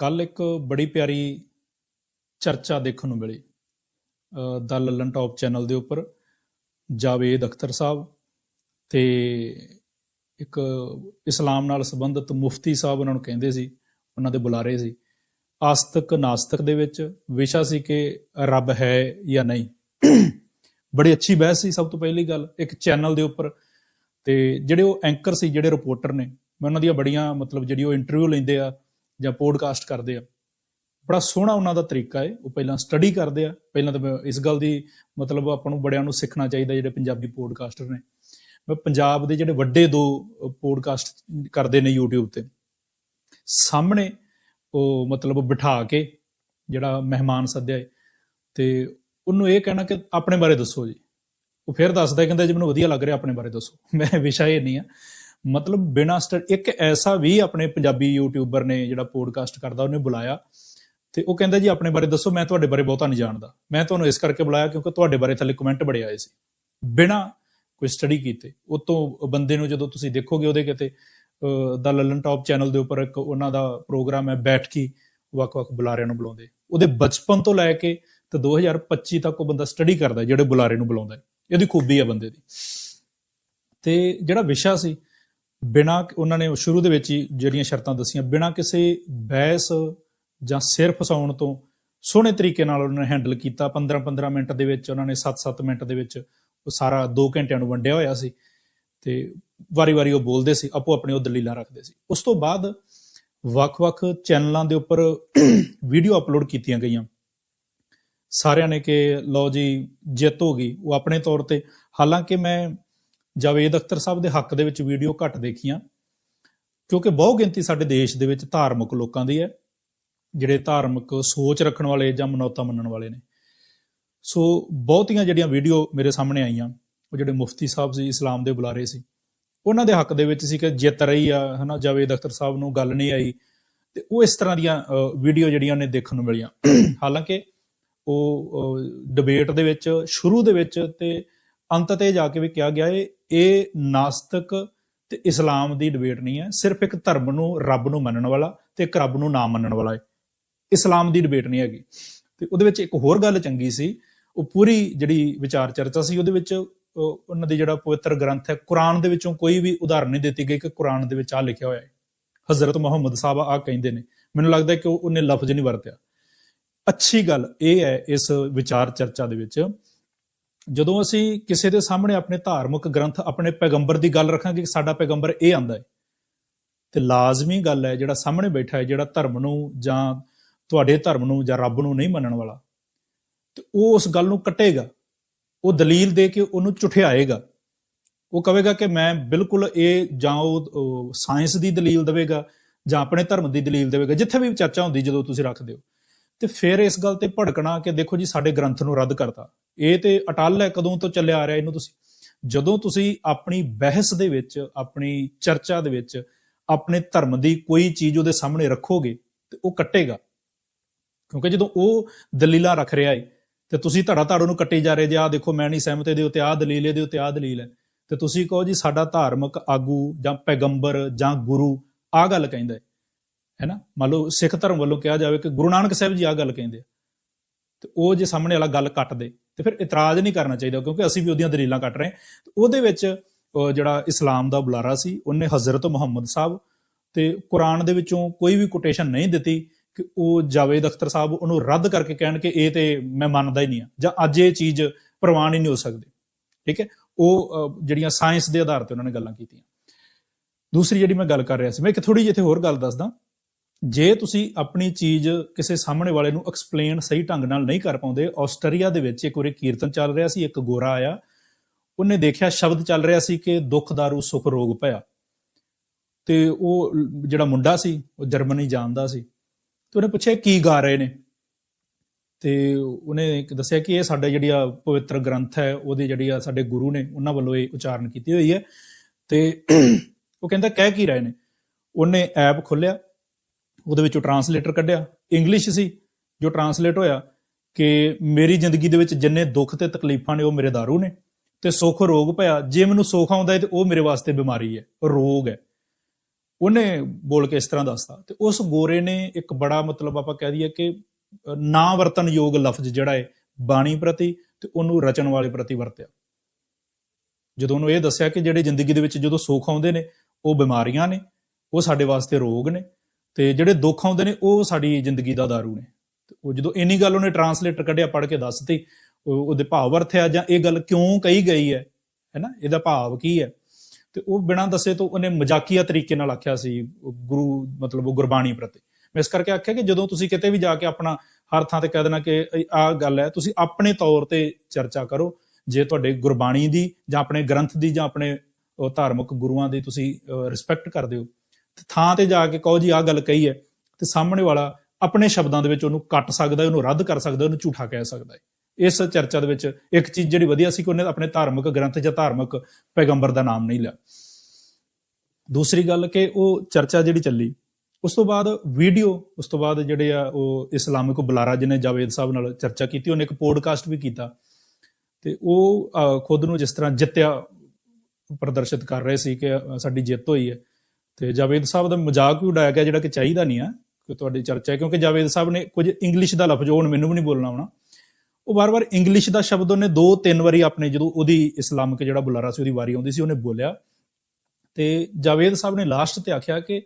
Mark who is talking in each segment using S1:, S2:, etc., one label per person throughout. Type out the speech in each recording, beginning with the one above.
S1: ਕੱਲ ਇੱਕ ਬੜੀ ਪਿਆਰੀ ਚਰਚਾ ਦੇਖਣ ਨੂੰ ਮਿਲੀ ਅ, ਦਾ ਲੱਲਨ ਟਾਪ ਚੈਨਲ ਦੇ ਉੱਪਰ ਜਾਵੇਦ ਅਖਤਰ ਸਾਹਿਬ ਤੇ ਇੱਕ ਇਸਲਾਮ ਨਾਲ ਸੰਬੰਧਿਤ ਮੁਫਤੀ ਸਾਹਿਬ ਉਹਨਾਂ ਨੂੰ ਕਹਿੰਦੇ ਸੀ ਉਹਨਾਂ ਦੇ ਬੁਲਾਰੇ ਸੀ ਆਸਤਕ ਨਾਸਤਕ ਦੇ ਵਿੱਚ ਵਿਸ਼ਾ ਸੀ ਕਿ ਰੱਬ ਹੈ ਜਾਂ ਨਹੀਂ। ਬੜੀ ਅੱਛੀ ਬਹਿਸ ਸੀ ਸਭ ਤੋਂ ਪਹਿਲੀ ਗੱਲ ਇੱਕ ਚੈਨਲ ਦੇ ਉੱਪਰ ਤੇ ਜਿਹੜੇ ਉਹ ਐਂਕਰ ਸੀ ਜਿਹੜੇ ਰਿਪੋਰਟਰ ਨੇ ਮੈਂ ਉਹਨਾਂ ਦੀਆਂ ਬੜੀਆਂ ਮਤਲਬ ਜਿਹੜੀ ਉਹ ਇੰਟਰਵਿਊ ਲੈਂਦੇ ਆ ਜਾਂ ਪੋਡਕਾਸਟ ਕਰਦੇ ਆ। ਬੜਾ ਸੋਹਣਾ ਉਹਨਾਂ ਦਾ ਤਰੀਕਾ ਹੈ ਉਹ ਪਹਿਲਾਂ ਸਟੱਡੀ ਕਰਦੇ ਆ। ਪਹਿਲਾਂ ਤਾਂ ਇਸ ਗੱਲ ਦੀ ਮਤਲਬ ਆਪਾਂ ਨੂੰ ਬੜਿਆਂ ਨੂੰ ਸਿੱਖਣਾ ਚਾਹੀਦਾ ਜਿਹੜੇ ਪੰਜਾਬੀ ਪੋਡਕਾਸਟਰ ਨੇ। ਮੈਂ ਪੰਜਾਬ ਦੇ ਜਿਹੜੇ ਵੱਡੇ ਦੋ ਪੋਡਕਾਸਟ ਕਰਦੇ ਨੇ YouTube ਤੇ। ਸਾਹਮਣੇ ਉਹ ਮਤਲਬ ਬਿਠਾ ਕੇ ਜਿਹੜਾ ਮਹਿਮਾਨ ਸੱਦਿਆ ਹੈ ਤੇ ਉਹਨੂੰ ਇਹ ਕਹਿਣਾ ਕਿ ਆਪਣੇ ਬਾਰੇ ਦੱਸੋ ਜੀ। ਉਹ ਫਿਰ ਦੱਸਦਾ, ਕਹਿੰਦਾ ਜੀ, ਮੈਨੂੰ ਵਧੀਆ ਲੱਗ ਰਿਹਾ, ਆਪਣੇ ਬਾਰੇ ਦੱਸੋ। ਮੈਂ ਵਿਸ਼ਾ ਇਹ ਨਹੀਂ ਆ। ਮਤਲਬ ਬਿਨਾ ਸਟਰ ਇੱਕ ਐਸਾ ਵੀ ਆਪਣੇ ਪੰਜਾਬੀ ਯੂਟਿਊਬਰ ਨੇ ਜਿਹੜਾ ਪੋਡਕਾਸਟ ਕਰਦਾ, ਉਹਨੇ ਬੁਲਾਇਆ ਤੇ ਉਹ ਕਹਿੰਦਾ ਜੀ, ਆਪਣੇ ਬਾਰੇ ਦੱਸੋ, ਮੈਂ ਤੁਹਾਡੇ ਬਾਰੇ ਬਹੁਤਾ ਨਹੀਂ ਜਾਣਦਾ। ਮੈਂ ਤੁਹਾਨੂੰ ਇਸ ਕਰਕੇ ਬੁਲਾਇਆ ਕਿਉਂਕਿ ਤੁਹਾਡੇ ਬਾਰੇ ਥੱਲੇ ਕਮੈਂਟ ਬੜੇ ਆਏ ਸੀ। ਬਿਨਾ ਕੋਈ ਸਟੱਡੀ ਕੀਤੇ ਉਹ ਤੋਂ ਬੰਦੇ ਨੂੰ ਜਦੋਂ ਤੁਸੀਂ ਦੇਖੋਗੇ ਉਹਦੇ ਕਿਤੇ ਦਾ ਲੱਲਨ ਟਾਪ ਚੈਨਲ ਦੇ ਉੱਪਰ ਇੱਕ ਉਹਨਾਂ ਦਾ ਪ੍ਰੋਗਰਾਮ ਹੈ ਬੈਠ ਕੇ ਵੱਖ-ਵੱਖ ਬੁਲਾਰਿਆਂ ਨੂੰ ਬੁਲਾਉਂਦੇ। ਉਹਦੇ ਬਚਪਨ ਤੋਂ ਲੈ ਕੇ ਤੇ 2025 ਤੱਕ ਉਹ ਬੰਦਾ ਸਟੱਡੀ ਕਰਦਾ, ਜਿਹੜੇ ਬੁਲਾਰੇ ਨੂੰ ਬੁਲਾਉਂਦਾ ਇਹਦੀ ਖੂਬੀ ਹੈ ਬੰਦੇ ਦੀ। ਤੇ ਜਿਹੜਾ ਵਿਸ਼ਾ ਸੀ ਬਿਨਾ ਉਹਨਾਂ ਨੇ ਸ਼ੁਰੂ ਦੇ ਵਿੱਚ ਹੀ ਜਿਹੜੀਆਂ ਸ਼ਰਤਾਂ ਦੱਸੀਆਂ, ਬਿਨਾ ਕਿਸੇ ਬਹਿਸ ਜਾਂ ਸਿਰ ਫਸਾਉਣ ਤੋਂ ਸੋਹਣੇ ਤਰੀਕੇ ਨਾਲ ਉਹਨਾਂ ਨੇ ਹੈਂਡਲ ਕੀਤਾ। 15-15 ਮਿੰਟ ਦੇ ਵਿੱਚ ਉਹਨਾਂ ਨੇ 7-7 ਮਿੰਟ ਦੇ ਵਿੱਚ ਉਹ ਸਾਰਾ 2 ਘੰਟਿਆਂ ਨੂੰ ਵੰਡਿਆ ਹੋਇਆ ਸੀ ਤੇ ਵਾਰੀ-ਵਾਰੀ ਉਹ ਬੋਲਦੇ ਸੀ, ਆਪੋ ਆਪਣੇ ਉਹ ਦਲੀਲਾਂ ਰੱਖਦੇ ਸੀ। ਉਸ ਤੋਂ ਬਾਅਦ ਵੱਖ-ਵੱਖ ਚੈਨਲਾਂ ਦੇ ਉੱਪਰ ਵੀਡੀਓ ਅਪਲੋਡ ਕੀਤੀਆਂ ਗਈਆਂ। ਸਾਰਿਆਂ ਨੇ ਕਿ ਲਓ ਜੀ, ਜਿੱਤ ਹੋ ਗਈ। ਉਹ ਆਪਣੇ ਤੌਰ ਤੇ ਹਾਲਾਂਕਿ ਮੈਂ ਜਾਵੇਦ ਅਖਤਰ ਸਾਹਿਬ ਦੇ ਹੱਕ ਦੇ ਵਿੱਚ ਵੀਡੀਓ ਘੱਟ ਦੇਖੀਆਂ, ਕਿਉਂਕਿ ਬਹੁ ਗਿਣਤੀ ਸਾਡੇ ਦੇਸ਼ ਦੇ ਵਿੱਚ ਧਾਰਮਿਕ ਲੋਕਾਂ ਦੀ ਹੈ, ਜਿਹੜੇ ਧਾਰਮਿਕ ਸੋਚ ਰੱਖਣ ਵਾਲੇ ਜਾਂ ਮਨੌਤਾਂ ਮੰਨਣ ਵਾਲੇ ਨੇ। ਸੋ ਬਹੁਤੀਆਂ ਜਿਹੜੀਆਂ ਵੀਡੀਓ ਮੇਰੇ ਸਾਹਮਣੇ ਆਈਆਂ, ਉਹ ਜਿਹੜੇ ਮੁਫਤੀ ਸਾਹਿਬ ਸੀ, ਇਸਲਾਮ ਦੇ ਬੁਲਾਰੇ ਸੀ, ਉਹਨਾਂ ਦੇ ਹੱਕ ਦੇ ਵਿੱਚ ਸੀ ਕਿ ਜਿੱਤ ਰਹੀ ਆ, ਹਨਾ, ਜਾਵੇਦ ਅਖਤਰ ਸਾਹਿਬ ਨੂੰ ਗੱਲ ਨਹੀਂ ਆਈ, ਤੇ ਉਹ ਇਸ ਤਰ੍ਹਾਂ ਦੀਆਂ ਵੀਡੀਓ ਜਿਹੜੀਆਂ ਨੇ ਦੇਖਣ ਨੂੰ ਮਿਲੀਆਂ। ਹਾਲਾਂਕਿ ਉਹ ਡਿਬੇਟ ਦੇ ਵਿੱਚ, ਸ਼ੁਰੂ ਦੇ ਵਿੱਚ ਤੇ ਅੰਤ ਤੇ ਜਾ ਕੇ ਵੀ ਕਿਹਾ ਗਿਆ ਇਹ ਇਹ ਨਾਸਤਿਕ ਤੇ ਇਸਲਾਮ ਦੀ ਡਿਬੇਟ ਨਹੀਂ ਹੈ। ਸਿਰਫ ਇੱਕ ਧਰਮ ਨੂੰ, ਰੱਬ ਨੂੰ ਮੰਨਣ ਵਾਲਾ ਤੇ ਇੱਕ ਰੱਬ ਨੂੰ ਨਾ ਮੰਨਣ ਵਾਲਾ ਹੈ। ਇਸਲਾਮ ਦੀ ਡਿਬੇਟ ਨਹੀਂ ਹੈਗੀ। ਤੇ ਉਹਦੇ ਵਿੱਚ ਇੱਕ ਹੋਰ ਗੱਲ ਚੰਗੀ ਸੀ। ਉਹ ਪੂਰੀ ਜਿਹੜੀ ਵਿਚਾਰ ਚਰਚਾ ਸੀ, ਉਹਦੇ ਵਿੱਚ ਉਹਨਾਂ ਦੀ ਜਿਹੜਾ ਪਵਿੱਤਰ ਗ੍ਰੰਥ ਹੈ, ਕੁਰਾਨ ਦੇ ਵਿੱਚੋਂ ਕੋਈ ਵੀ ਉਦਾਹਰਨ ਨਹੀਂ ਦਿੱਤੀ ਗਈ ਕਿ ਕੁਰਾਨ ਦੇ ਵਿੱਚ ਆ ਲਿਖਿਆ ਹੋਇਆ ਹੈ। ਹਜ਼ਰਤ ਮੁਹੰਮਦ ਸਾਹਿਬ ਆ ਕਹਿੰਦੇ ਨੇ। ਮੈਨੂੰ ਲੱਗਦਾ ਕਿ ਉਹਨੇ ਲਫ਼ਜ਼ ਨਹੀਂ ਵਰਤਿਆ। ਅੱਛੀ ਗੱਲ ਇਹ ਹੈ ਇਸ ਵਿਚਾਰ ਚਰਚਾ ਦੇ ਵਿੱਚ ਜਦੋਂ ਅਸੀਂ ਕਿਸੇ ਦੇ ਸਾਹਮਣੇ ਆਪਣੇ ਧਾਰਮਿਕ ਗ੍ਰੰਥ, ਆਪਣੇ ਪੈਗੰਬਰ ਦੀ ਗੱਲ ਰੱਖਾਂਗੇ ਕਿ ਸਾਡਾ ਪੈਗੰਬਰ ਇਹ ਆਂਦਾ ਹੈ, ਤੇ ਲਾਜ਼ਮੀ ਗੱਲ ਹੈ ਜਿਹੜਾ ਸਾਹਮਣੇ ਬੈਠਾ ਹੈ, ਜਿਹੜਾ ਧਰਮ ਨੂੰ ਜਾਂ ਤੁਹਾਡੇ ਧਰਮ ਨੂੰ ਜਾਂ ਰੱਬ ਨੂੰ ਨਹੀਂ ਮੰਨਣ ਵਾਲਾ, ਤੇ ਉਹ ਉਸ ਗੱਲ ਨੂੰ ਕੱਟੇਗਾ, ਉਹ ਦਲੀਲ ਦੇ ਕੇ ਉਹਨੂੰ ਝੁਠਿਆਏਗਾ। ਉਹ ਕਹੇਗਾ ਕਿ ਮੈਂ ਬਿਲਕੁਲ ਇਹ ਜਾਂ ਉਹ ਸਾਇੰਸ ਦੀ ਦਲੀਲ ਦੇਵੇਗਾ ਜਾਂ ਆਪਣੇ ਧਰਮ ਦੀ ਦਲੀਲ ਦੇਵੇਗਾ, ਜਿੱਥੇ ਵੀ ਚਰਚਾ ਹੁੰਦੀ ਜਦੋਂ ਤੁਸੀਂ ਰੱਖਦੇ ਹੋ। ਤੇ ਫਿਰ ਇਸ ਗੱਲ ਤੇ ਭੜਕਣਾ ਕਿ ਦੇਖੋ ਜੀ ਸਾਡੇ ਗ੍ਰੰਥ ਨੂੰ ਰੱਦ ਕਰਤਾ। ਇਹ ਤੇ ਅਟਲ ਹੈ, ਕਦੋਂ ਤੋਂ ਚੱਲਿਆ ਆ ਰਿਹਾ ਇਹਨੂੰ ਤੁਸੀਂ। ਜਦੋਂ ਤੁਸੀਂ ਆਪਣੀ ਬਹਿਸ ਦੇ ਵਿੱਚ, ਆਪਣੀ ਚਰਚਾ ਦੇ ਵਿੱਚ, ਆਪਣੇ ਧਰਮ ਦੀ ਕੋਈ ਚੀਜ਼ ਉਹਦੇ ਸਾਹਮਣੇ ਰੱਖੋਗੇ, ਤੇ ਉਹ ਕੱਟੇਗਾ। ਕਿਉਂਕਿ ਜਦੋਂ ਉਹ ਦਲੀਲਾਂ ਰੱਖ ਰਿਹਾ ਏ, ਤੇ ਤੁਸੀਂ ਧੜਾ ਧੜ ਉਹਨੂੰ ਕੱਟੇ ਜਾ ਰਹੇ ਜੇ ਆ ਦੇਖੋ ਮੈਂ ਨਹੀਂ ਸਹਿਮਤ ਇਹਦੇ ਉੱਤੇ ਆ ਦਲੀਲ ਇਹਦੇ ਉੱਤੇ ਆ ਦਲੀਲ ਹੈ। ਤੇ ਤੁਸੀਂ ਕਹੋ ਜੀ, ਸਾਡਾ ਧਾਰਮਿਕ ਆਗੂ ਜਾਂ ਪੈਗੰਬਰ ਜਾਂ ਗੁਰੂ ਆ ਗੱਲ ਕਹਿੰਦਾ ਹੈ ਹੈਨਾ ਮੰਨ ਲਓ ਸਿੱਖ ਧਰਮ ਵੱਲੋਂ ਕਿਹਾ ਜਾਵੇ ਕਿ ਗੁਰੂ ਨਾਨਕ ਸਾਹਿਬ ਜੀ ਆ ਗੱਲ ਕਹਿੰਦੇ ਆ। ਤੇ ਉਹ ਜੇ ਸਾਹਮਣੇ ਵਾਲਾ ਗੱਲ ਕੱਟ ਦੇ ਤੇ ਫਿਰ ਇਤਰਾਜ਼ ਨਹੀਂ ਕਰਨਾ ਚਾਹੀਦਾ ਕਿਉਂਕਿ ਅਸੀਂ ਵੀ ਉਹਦੀਆਂ ਦਲੀਲਾਂ ਕੱਟ ਰਹੇ ਉਹਦੇ ਵਿੱਚ ਜਿਹੜਾ ਇਸਲਾਮ ਦਾ ਬੁਲਾਰਾ ਸੀ, ਉਹਨੇ ਹਜ਼ਰਤ ਮੁਹੰਮਦ ਸਾਹਿਬ ਤੇ ਕੁਰਾਨ ਦੇ ਵਿੱਚੋਂ ਕੋਈ ਵੀ ਕੋਟੇਸ਼ਨ ਨਹੀਂ ਦਿੱਤੀ ਕਿ ਉਹ ਜਾਵੇਦ ਅਖਤਰ ਸਾਹਿਬ ਉਹਨੂੰ ਰੱਦ ਕਰਕੇ ਕਹਿਣ ਕਿ ਇਹ ਤੇ ਮੈਂ ਮੰਨਦਾ ਹੀ ਨਹੀਂ ਆ ਜਾਂ ਅੱਜ ਇਹ ਚੀਜ਼ ਪ੍ਰਵਾਨ ਹੀ ਨਹੀਂ ਹੋ ਸਕਦੀ। ਠੀਕ ਹੈ? ਉਹ ਜਿਹੜੀਆਂ ਸਾਇੰਸ ਦੇ ਆਧਾਰ ਤੇ ਉਹਨਾਂ ਨੇ ਗੱਲਾਂ ਕੀਤੀਆਂ। ਦੂਸਰੀ ਜਿਹੜੀ ਮੈਂ ਗੱਲ ਕਰ ਰਿਹਾ ਸੀ, ਮੈਂ ਇੱਕ ਥੋੜੀ ਜਿਹੀ ਇੱਥੇ ਹੋਰ ਗੱਲ ਦੱਸਦਾ। ਜੇ ਤੁਸੀਂ ਆਪਣੀ ਚੀਜ਼ ਕਿਸੇ ਸਾਹਮਣੇ ਵਾਲੇ ਨੂੰ ਐਕਸਪਲੇਨ ਸਹੀ ਢੰਗ ਨਾਲ ਨਹੀਂ ਕਰ ਪਾਉਂਦੇ ਆਸਟਰੀਆ ਦੇ ਵਿੱਚ ਇੱਕ ਉਰੇ ਕੀਰਤਨ ਚੱਲ ਰਿਹਾ ਸੀ, ਇੱਕ ਗੋਰਾ ਆਇਆ। ਉਹਨੇ ਦੇਖਿਆ ਸ਼ਬਦ ਚੱਲ ਰਿਹਾ ਸੀ ਕਿ ਦੁੱਖ ਦਾਰੂ, ਸੁਖ ਰੋਗ ਭਇਆ ਤੇ ਉਹ ਜਿਹੜਾ ਮੁੰਡਾ ਸੀ, ਉਹ ਜਰਮਨੀ ਜਾਣਦਾ ਸੀ। ਤੇ ਉਹਨੇ ਪੁੱਛਿਆ ਕੀ ਗਾ ਰਹੇ ਨੇ? ਤੇ ਉਹਨੇ ਦੱਸਿਆ ਕਿ ਇਹ ਸਾਡੇ ਜਿਹੜੀ ਆ ਪਵਿੱਤਰ ਗ੍ਰੰਥ ਹੈ, ਉਹਦੇ ਜਿਹੜੀ ਆ ਸਾਡੇ ਗੁਰੂ ਨੇ, ਉਹਨਾਂ ਵੱਲੋਂ ਇਹ ਉਚਾਰਨ ਕੀਤੀ ਹੋਈ ਹੈ। ਤੇ ਉਹ ਕਹਿੰਦਾ, ਕਹਿ ਕੀ ਰਹੇ ਨੇ? ਉਹਨੇ ਐਪ ਖੋਲਿਆ ਉਹਦੇ ਵਿੱਚੋਂ ਟਰਾਂਸਲੇਟਰ ਕੱਢਿਆ। ਇੰਗਲਿਸ਼ ਸੀ ਜੋ ਟਰਾਂਸਲੇਟ ਹੋਇਆ ਕਿ ਮੇਰੀ ਜ਼ਿੰਦਗੀ ਦੇ ਵਿੱਚ ਜਿੰਨੇ ਦੁੱਖ ਤੇ ਤਕਲੀਫਾਂ ਨੇ ਉਹ ਮੇਰੇ दारू ਨੇ ਤੇ ਸੁੱਖ ਰੋਗ ਭਇਆ ਜੇ ਮੈਨੂੰ ਸੁੱਖ ਆਉਂਦਾ ਹੈ ਤੇ ਉਹ ਮੇਰੇ ਵਾਸਤੇ ਬਿਮਾਰੀ ਹੈ ਰੋਗ ਹੈ। ਉਹਨੇ ਬੋਲ ਕੇ ਇਸ ਤਰ੍ਹਾਂ ਦੱਸਤਾ। ਤੇ ਉਸ ਗੋਰੇ ਨੇ ਇੱਕ ਬੜਾ ਮਤਲਬ ਆਪਾਂ ਕਹਿ ਦਈਏ ਕਿ ਅ, ਨਾ ਵਰਤਨਯੋਗ ਲਫ਼ਜ਼ ਜਿਹੜਾ ਹੈ ਬਾਣੀ ਪ੍ਰਤੀ ਤੇ ਉਹਨੂੰ ਰਚਨ ਵਾਲੇ ਪ੍ਰਤੀ ਵਰਤਿਆ। ਜਦੋਂ ਉਹਨੂੰ ਇਹ ਦੱਸਿਆ ਕਿ ਜਿਹੜੇ ਜ਼ਿੰਦਗੀ ਦੇ ਵਿੱਚ ਜਦੋਂ ਸੁੱਖ ਆਉਂਦੇ ਨੇ ਉਹ ਬਿਮਾਰੀਆਂ ਨੇ ਉਹ ਸਾਡੇ ਵਾਸਤੇ ਰੋਗ ਨੇ ਤੇ ਜਿਹੜੇ ਦੁੱਖ ਆਉਂਦੇ ਨੇ, ਉਹ ਸਾਡੀ ਜ਼ਿੰਦਗੀ ਦਾ ਦਾਰੂ ਨੇ। ਉਹ ਜਦੋਂ ਇੰਨੀ ਗੱਲ ਉਹਨੇ ਟਰਾਂਸਲੇਟਰ ਕੱਢਿਆ, ਪੜ੍ਹ ਕੇ ਦੱਸਤੀ ਉਹ- ਉਹਦੇ ਭਾਵ ਅਰਥ ਹੈ ਜਾਂ ਇਹ ਗੱਲ ਕਿਉਂ ਕਹੀ ਗਈ ਹੈ? ਹੈਨਾ ਇਹਦਾ ਭਾਵ ਕੀ ਹੈ? ਤੇ ਉਹ ਬਿਨਾਂ ਦੱਸੇ ਤੋਂ ਉਹਨੇ ਮਜ਼ਾਕੀਆ ਤਰੀਕੇ ਨਾਲ ਆਖਿਆ ਸੀ ਗੁਰੂ, ਮਤਲਬ ਉਹ ਗੁਰਬਾਣੀ ਪ੍ਰਤੀ। ਮੈਂ ਇਸ ਕਰਕੇ ਆਖਿਆ ਕਿ ਜਦੋਂ ਤੁਸੀਂ ਕਿਤੇ ਵੀ ਜਾ ਕੇ ਆਪਣਾ ਹਰ ਥਾਂ ਤੇ ਕਹਿ ਦੇਣਾ ਕਿ ਆਹ ਗੱਲ ਹੈ, ਤੁਸੀਂ ਆਪਣੇ ਤੌਰ ਤੇ ਚਰਚਾ ਕਰੋ। ਜੇ ਤੁਹਾਡੇ ਗੁਰਬਾਣੀ ਦੀ ਜਾਂ ਆਪਣੇ ਗ੍ਰੰਥ ਦੀ ਜਾਂ ਆਪਣੇ ਧਾਰਮਿਕ ਗੁਰੂਆਂ ਦੀ ਤੁਸੀਂ ਰਿਸਪੈਕਟ ਕਰਦੇ ਹੋ ਥਾਂ ਤੇ ਜਾ ਕੇ ਕਹੋ ਜੀ ਆਹ ਗੱਲ ਕਹੀ ਹੈ ਤੇ ਸਾਹਮਣੇ ਵਾਲਾ ਆਪਣੇ ਸ਼ਬਦਾਂ ਦੇ ਵਿੱਚ ਉਹਨੂੰ ਕੱਟ ਸਕਦਾ ਉਹਨੂੰ ਰੱਦ ਕਰ ਸਕਦਾ ਉਹਨੂੰ ਝੂਠਾ ਕਹਿ ਸਕਦਾ ਹੈ। ਇਸ ਚਰਚਾ ਦੇ ਵਿੱਚ ਇੱਕ ਚੀਜ਼ ਜਿਹੜੀ ਵਧੀਆ ਸੀ ਕਿ ਉਹਨੇ ਆਪਣੇ ਧਾਰਮਿਕ ਗ੍ਰੰਥ ਜਾਂ ਧਾਰਮਿਕ ਪੈਗੰਬਰ ਦਾ ਨਾਮ ਨਹੀਂ ਲਿਆ। ਦੂਸਰੀ ਗੱਲ ਕਿ ਉਹ ਚਰਚਾ ਜਿਹੜੀ ਚੱਲੀ ਉਸ ਤੋਂ ਬਾਅਦ ਵੀਡੀਓ ਉਸ ਤੋਂ ਬਾਅਦ ਜਿਹੜੇ ਆ ਉਹ ਇਸਲਾਮਿਕ ਬੁਲਾਰਾ ਜਿਹਨੇ ਜਾਵੇਦ ਸਾਹਿਬ ਨਾਲ ਚਰਚਾ ਕੀਤੀ ਉਹਨੇ ਇੱਕ ਪੋਡਕਾਸਟ ਵੀ ਕੀਤਾ। ਤੇ ਉਹ ਅਹ, ਖੁਦ ਨੂੰ ਜਿਸ ਤਰ੍ਹਾਂ ਜਿੱਤਿਆ ਪ੍ਰਦਰਸ਼ਿਤ ਕਰ ਰਹੇ ਸੀ ਕਿ ਸਾਡੀ ਜਿੱਤ ਹੋਈ ਹੈ। ਤੇ ਜਾਵੇਦ ਸਾਹਿਬ ਦਾ ਮਜ਼ਾਕ ਵੀ ਉਡਾਇਆ ਗਿਆ ਜਿਹੜਾ ਕਿ ਚਾਹੀਦਾ ਨਹੀਂ ਆ, ਕਿ ਤੁਹਾਡੀ ਚਰਚਾ ਹੈ, ਕਿਉਂਕਿ ਜਾਵੇਦ ਸਾਹਿਬ ਨੇ ਕੁਝ ਇੰਗਲਿਸ਼ ਦਾ ਲਫ਼ਜ਼, ਉਹ ਹੁਣ ਮੈਨੂੰ ਵੀ ਨਹੀਂ ਬੋਲਣਾ ਆਉਣਾ। ਉਹ ਵਾਰ-ਵਾਰ ਇੰਗਲਿਸ਼ ਦਾ ਸ਼ਬਦ ਉਹਨੇ ਦੋ ਤਿੰਨ ਵਾਰੀ ਆਪਣੇ ਜਦੋਂ ਉਹਦੀ ਇਸਲਾਮਿਕ ਜਿਹੜਾ ਬੁਲਾਰਾ ਸੀ, ਉਹਦੀ ਵਾਰੀ ਆਉਂਦੀ ਸੀ, ਉਹਨੇ ਬੋਲਿਆ। ਤੇ ਜਾਵੇਦ ਸਾਹਿਬ ਨੇ ਲਾਸਟ ਤੇ ਆਖਿਆ ਕਿ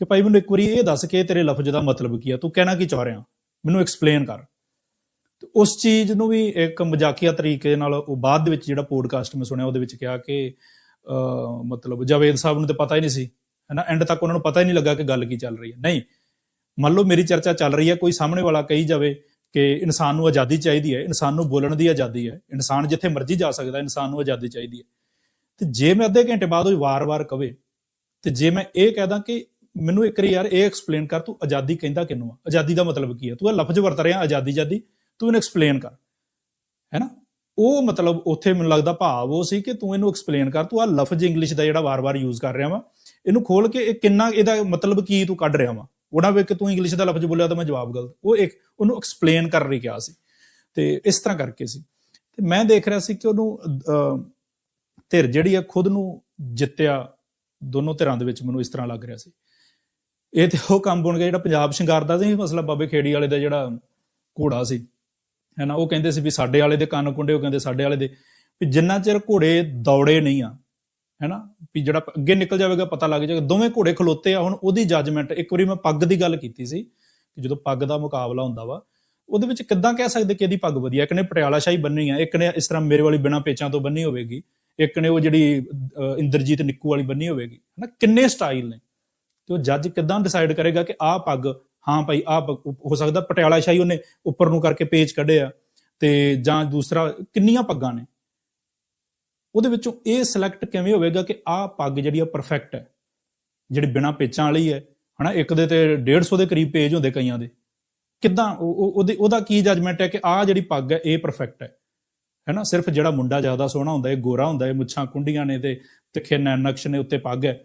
S1: ਕਿ ਭਾਈ ਮੈਨੂੰ ਇੱਕ ਵਾਰੀ ਇਹ ਦੱਸ ਕੇ ਤੇਰੇ ਲਫ਼ਜ਼ ਦਾ ਮਤਲਬ ਕੀ ਆ, ਤੂੰ ਕਹਿਣਾ ਕੀ ਚਾਹ ਰਿਹਾ? ਮੈਨੂੰ ਐਕਸਪਲੇਨ ਕਰ। ਉਸ ਚੀਜ਼ ਨੂੰ ਵੀ ਇੱਕ ਮਜ਼ਾਕੀਆ ਤਰੀਕੇ ਨਾਲ ਉਹ ਬਾਅਦ ਦੇ ਵਿੱਚ ਜਿਹੜਾ ਪੋਡਕਾਸਟ ਮੈਂ ਸੁਣਿਆ, ਉਹਦੇ ਵਿੱਚ ਕਿਹਾ ਕਿ ਮਤਲਬ ਜਾਵੇਦ ਸਾਹਿਬ ਨੂੰ ਤਾਂ ਪਤਾ ਹੀ ਨਹੀਂ ਸੀ ਹਨਾ? ਐਂਡ ਤੱਕ ਉਹਨਾਂ ਨੂੰ ਪਤਾ ਹੀ ਨਹੀਂ ਲੱਗਾ ਕਿ ਗੱਲ ਕੀ ਚੱਲ ਰਹੀ ਹੈ। ਨਹੀਂ, ਮੰਨ ਲਓ ਮੇਰੀ ਚਰਚਾ ਚੱਲ ਰਹੀ ਹੈ, ਕੋਈ ਸਾਹਮਣੇ ਵਾਲਾ ਕਹੀ ਜਾਵੇ ਕਿ ਇਨਸਾਨ ਨੂੰ ਆਜ਼ਾਦੀ ਚਾਹੀਦੀ ਹੈ, ਇਨਸਾਨ ਨੂੰ ਬੋਲਣ ਦੀ ਆਜ਼ਾਦੀ ਹੈ, ਇਨਸਾਨ ਜਿੱਥੇ ਮਰਜ਼ੀ ਜਾ ਸਕਦਾ, ਇਨਸਾਨ ਨੂੰ ਆਜ਼ਾਦੀ ਚਾਹੀਦੀ ਹੈ। ਤੇ ਜੇ ਮੈਂ ਅੱਧੇ ਘੰਟੇ ਬਾਅਦ ਉਹ ਵਾਰ-ਵਾਰ ਕਵੇ, ਤੇ ਜੇ ਮੈਂ ਇਹ ਕਹਦਾ ਕਿ ਮੈਨੂੰ ਇੱਕ ਵਾਰੀ ਯਾਰ ਇਹ ਐਕਸਪਲੇਨ ਕਰ, ਤੂੰ ਆਜ਼ਾਦੀ ਕਹਿੰਦਾ ਕਿਨੂੰ ਆ? ਆਜ਼ਾਦੀ ਦਾ ਮਤਲਬ ਕੀ ਹੈ? ਤੂੰ ਇਹ ਲਫ਼ਜ਼ ਵਰਤ ਰਿਹਾ, ਆਜ਼ਾਦੀ ਆਜ਼ਾਦੀ, ਤੂੰ ਇਹਨੂੰ ਐਕਸਪਲੇਨ ਕਰ, ਹੈਨਾ? ਉਹ ਮਤਲਬ ਉੱਥੇ ਮੈਨੂੰ ਲੱਗਦਾ ਭਾਵ ਉਹ ਸੀ ਕਿ ਤੂੰ ਇਹਨੂੰ ਐਕਸਪਲੇਨ ਕਰ, ਤੂੰ ਆ ਲਫ਼ਜ਼ ਇੰਗਲਿਸ਼ ਦਾ ਜਿਹੜਾ ਵਾਰ-ਵਾਰ ਯੂਜ਼ ਕਰ ਰਿਹਾ ਵਾ ਇਹਨੂੰ ਖੋਲ ਕੇ ਇਹ ਕਿੰਨਾ ਇਹਦਾ ਮਤਲਬ ਕੀ ਤੂੰ ਕੱਢ ਰਿਹਾ ਵਾ? ਉਹਨਾਂ ਵਿੱਚ ਤੂੰ ਇੰਗਲਿਸ਼ ਦਾ ਲਫ਼ਜ਼ ਬੋਲਿਆ ਤਾਂ ਮੈਂ ਜਵਾਬ ਗਲਤ। ਉਹ ਇੱਕ ਉਹਨੂੰ ਐਕਸਪਲੇਨ ਕਰ ਰਹੀ ਕਿਹਾ ਸੀ। ਤੇ ਇਸ ਤਰ੍ਹਾਂ ਕਰਕੇ ਸੀ। ਤੇ ਮੈਂ ਦੇਖ ਰਿਹਾ ਸੀ ਕਿ ਉਹਨੂੰ ਅਹ, ਧਿਰ ਜਿਹੜੀ ਆ ਖੁਦ ਨੂੰ ਜਿੱਤਿਆ ਦੋਨੋਂ ਧਿਰਾਂ ਦੇ ਵਿੱਚ ਮੈਨੂੰ ਇਸ ਤਰ੍ਹਾਂ ਲੱਗ ਰਿਹਾ ਸੀ। ਇਹ ਤੇ ਉਹ ਕੰਮ ਬਣ ਗਿਆ ਜਿਹੜਾ ਪੰਜਾਬ ਸ਼ਿੰਗਾਰ ਦਾ ਸੀ ਮਸਲਾ ਬਾਬੇ ਖੇੜੀ ਵਾਲੇ ਦਾ ਜਿਹੜਾ ਘੋੜਾ ਸੀ। ਹੈਨਾ ਉਹ ਕਹਿੰਦੇ ਸੀ ਵੀ ਸਾਡੇ ਵਾਲੇ ਦੇ ਕੰਨ ਕੁੰਡੇ ਉਹ ਕਹਿੰਦੇ ਸਾਡੇ ਵਾਲੇ ਦੇ। ਵੀ ਜਿੰਨਾ ਚਿਰ ਘੋੜੇ ਦੌੜੇ ਨਹੀਂ ਆ ਹੈਨਾ? ਵੀ ਜਿਹੜਾ ਅੱਗੇ ਨਿਕਲ ਜਾਵੇਗਾ, ਪਤਾ ਲੱਗ ਜਾਏਗਾ ਦੋਵੇਂ ਘੋੜੇ ਖਲੋਤੇ ਆ। ਹੁਣ ਉਹਦੀ ਜੱਜਮੈਂਟ ਇੱਕ ਵਾਰੀ ਮੈਂ ਪੱਗ ਦੀ ਗੱਲ ਕੀਤੀ ਸੀ ਕਿ ਜਦੋਂ ਪੱਗ ਦਾ ਮੁਕਾਬਲਾ ਹੁੰਦਾ ਵਾ, ਉਹਦੇ ਵਿੱਚ ਕਿੱਦਾਂ ਕਹਿ ਸਕਦੇ ਕਿ ਇਹਦੀ ਪੱਗ ਵਧੀਆ? ਇੱਕ ਨੇ ਪਟਿਆਲਾ ਸ਼ਾਹੀ ਬੰਨੀ ਆ, ਇੱਕ ਨੇ ਇਸ ਤਰ੍ਹਾਂ ਮੇਰੇ ਵਾਲੀ ਬਿਨਾ ਪੇਚਾਂ ਤੋਂ ਬੰਨੀ ਹੋਵੇਗੀ, ਇੱਕ ਨੇ ਉਹ ਜਿਹੜੀ ਇੰਦਰਜੀਤ ਨਿੱਕੂ ਵਾਲੀ ਬੰਨੀ ਹੋਵੇਗੀ। ਹਨਾ? ਕਿੰਨੇ ਸਟਾਈਲ ਨੇ। ਤੇ ਉਹ ਜੱਜ ਕਿੱਦਾਂ ਡਿਸਾਈਡ ਕਰੇਗਾ ਕਿ ਆਹ ਪੱਗ, ਹਾਂ ਭਾਈ, ਆਹ ਪੱਗ ਹੋ ਸਕਦਾ ਪਟਿਆਲਾ ਸ਼ਾਹੀ ਉਹਨੇ ਉੱਪਰ ਨੂੰ ਕਰਕੇ ਪੇਚ ਕੱਢਿਆ ਤੇ ਜਾਂ ਦੂਸਰਾ ਕਿੰਨੀਆਂ ਪੱਗਾਂ ਨੇ? ਉਹਦੇ ਵਿੱਚੋਂ ਇਹ ਸਿਲੈਕਟ ਕਿਵੇਂ ਹੋਵੇਗਾ ਕਿ ਆਹ ਪੱਗ ਜਿਹੜੀ ਆ ਪਰਫੈਕਟ ਹੈ। ਜਿਹੜੀ ਬਿਨਾ ਪੇਚਾਂ ਵਾਲੀ ਹੈ, ਹਨਾ, ਇੱਕ ਦੇ ਤੇ 150 ਦੇ ਕਰੀਬ ਪੇਜ ਹੁੰਦੇ ਕਈਆਂ ਦੇ। ਕਿੱਦਾਂ ਉਹਦੇ, ਉਹਦਾ ਕੀ ਜਜਮੈਂਟ ਹੈ ਕਿ ਆਹ ਜਿਹੜੀ ਪੱਗ ਹੈ, ਇਹ ਪਰਫੈਕਟ ਹੈ। ਹੈਨਾ, ਸਿਰਫ ਜਿਹੜਾ ਮੁੰਡਾ ਜ਼ਿਆਦਾ ਸੋਹਣਾ ਹੁੰਦਾ ਹੈ ਗੋਰਾ ਹੁੰਦਾ ਹੈ ਮੁੱਛਾਂ ਕੁੰਡੀਆਂ ਨੇ ਤੇ ਤਿੱਖੇ ਨੈਣ ਨਕਸ਼ ਨੇ ਉੱਤੇ ਪੱਗ ਹੈ।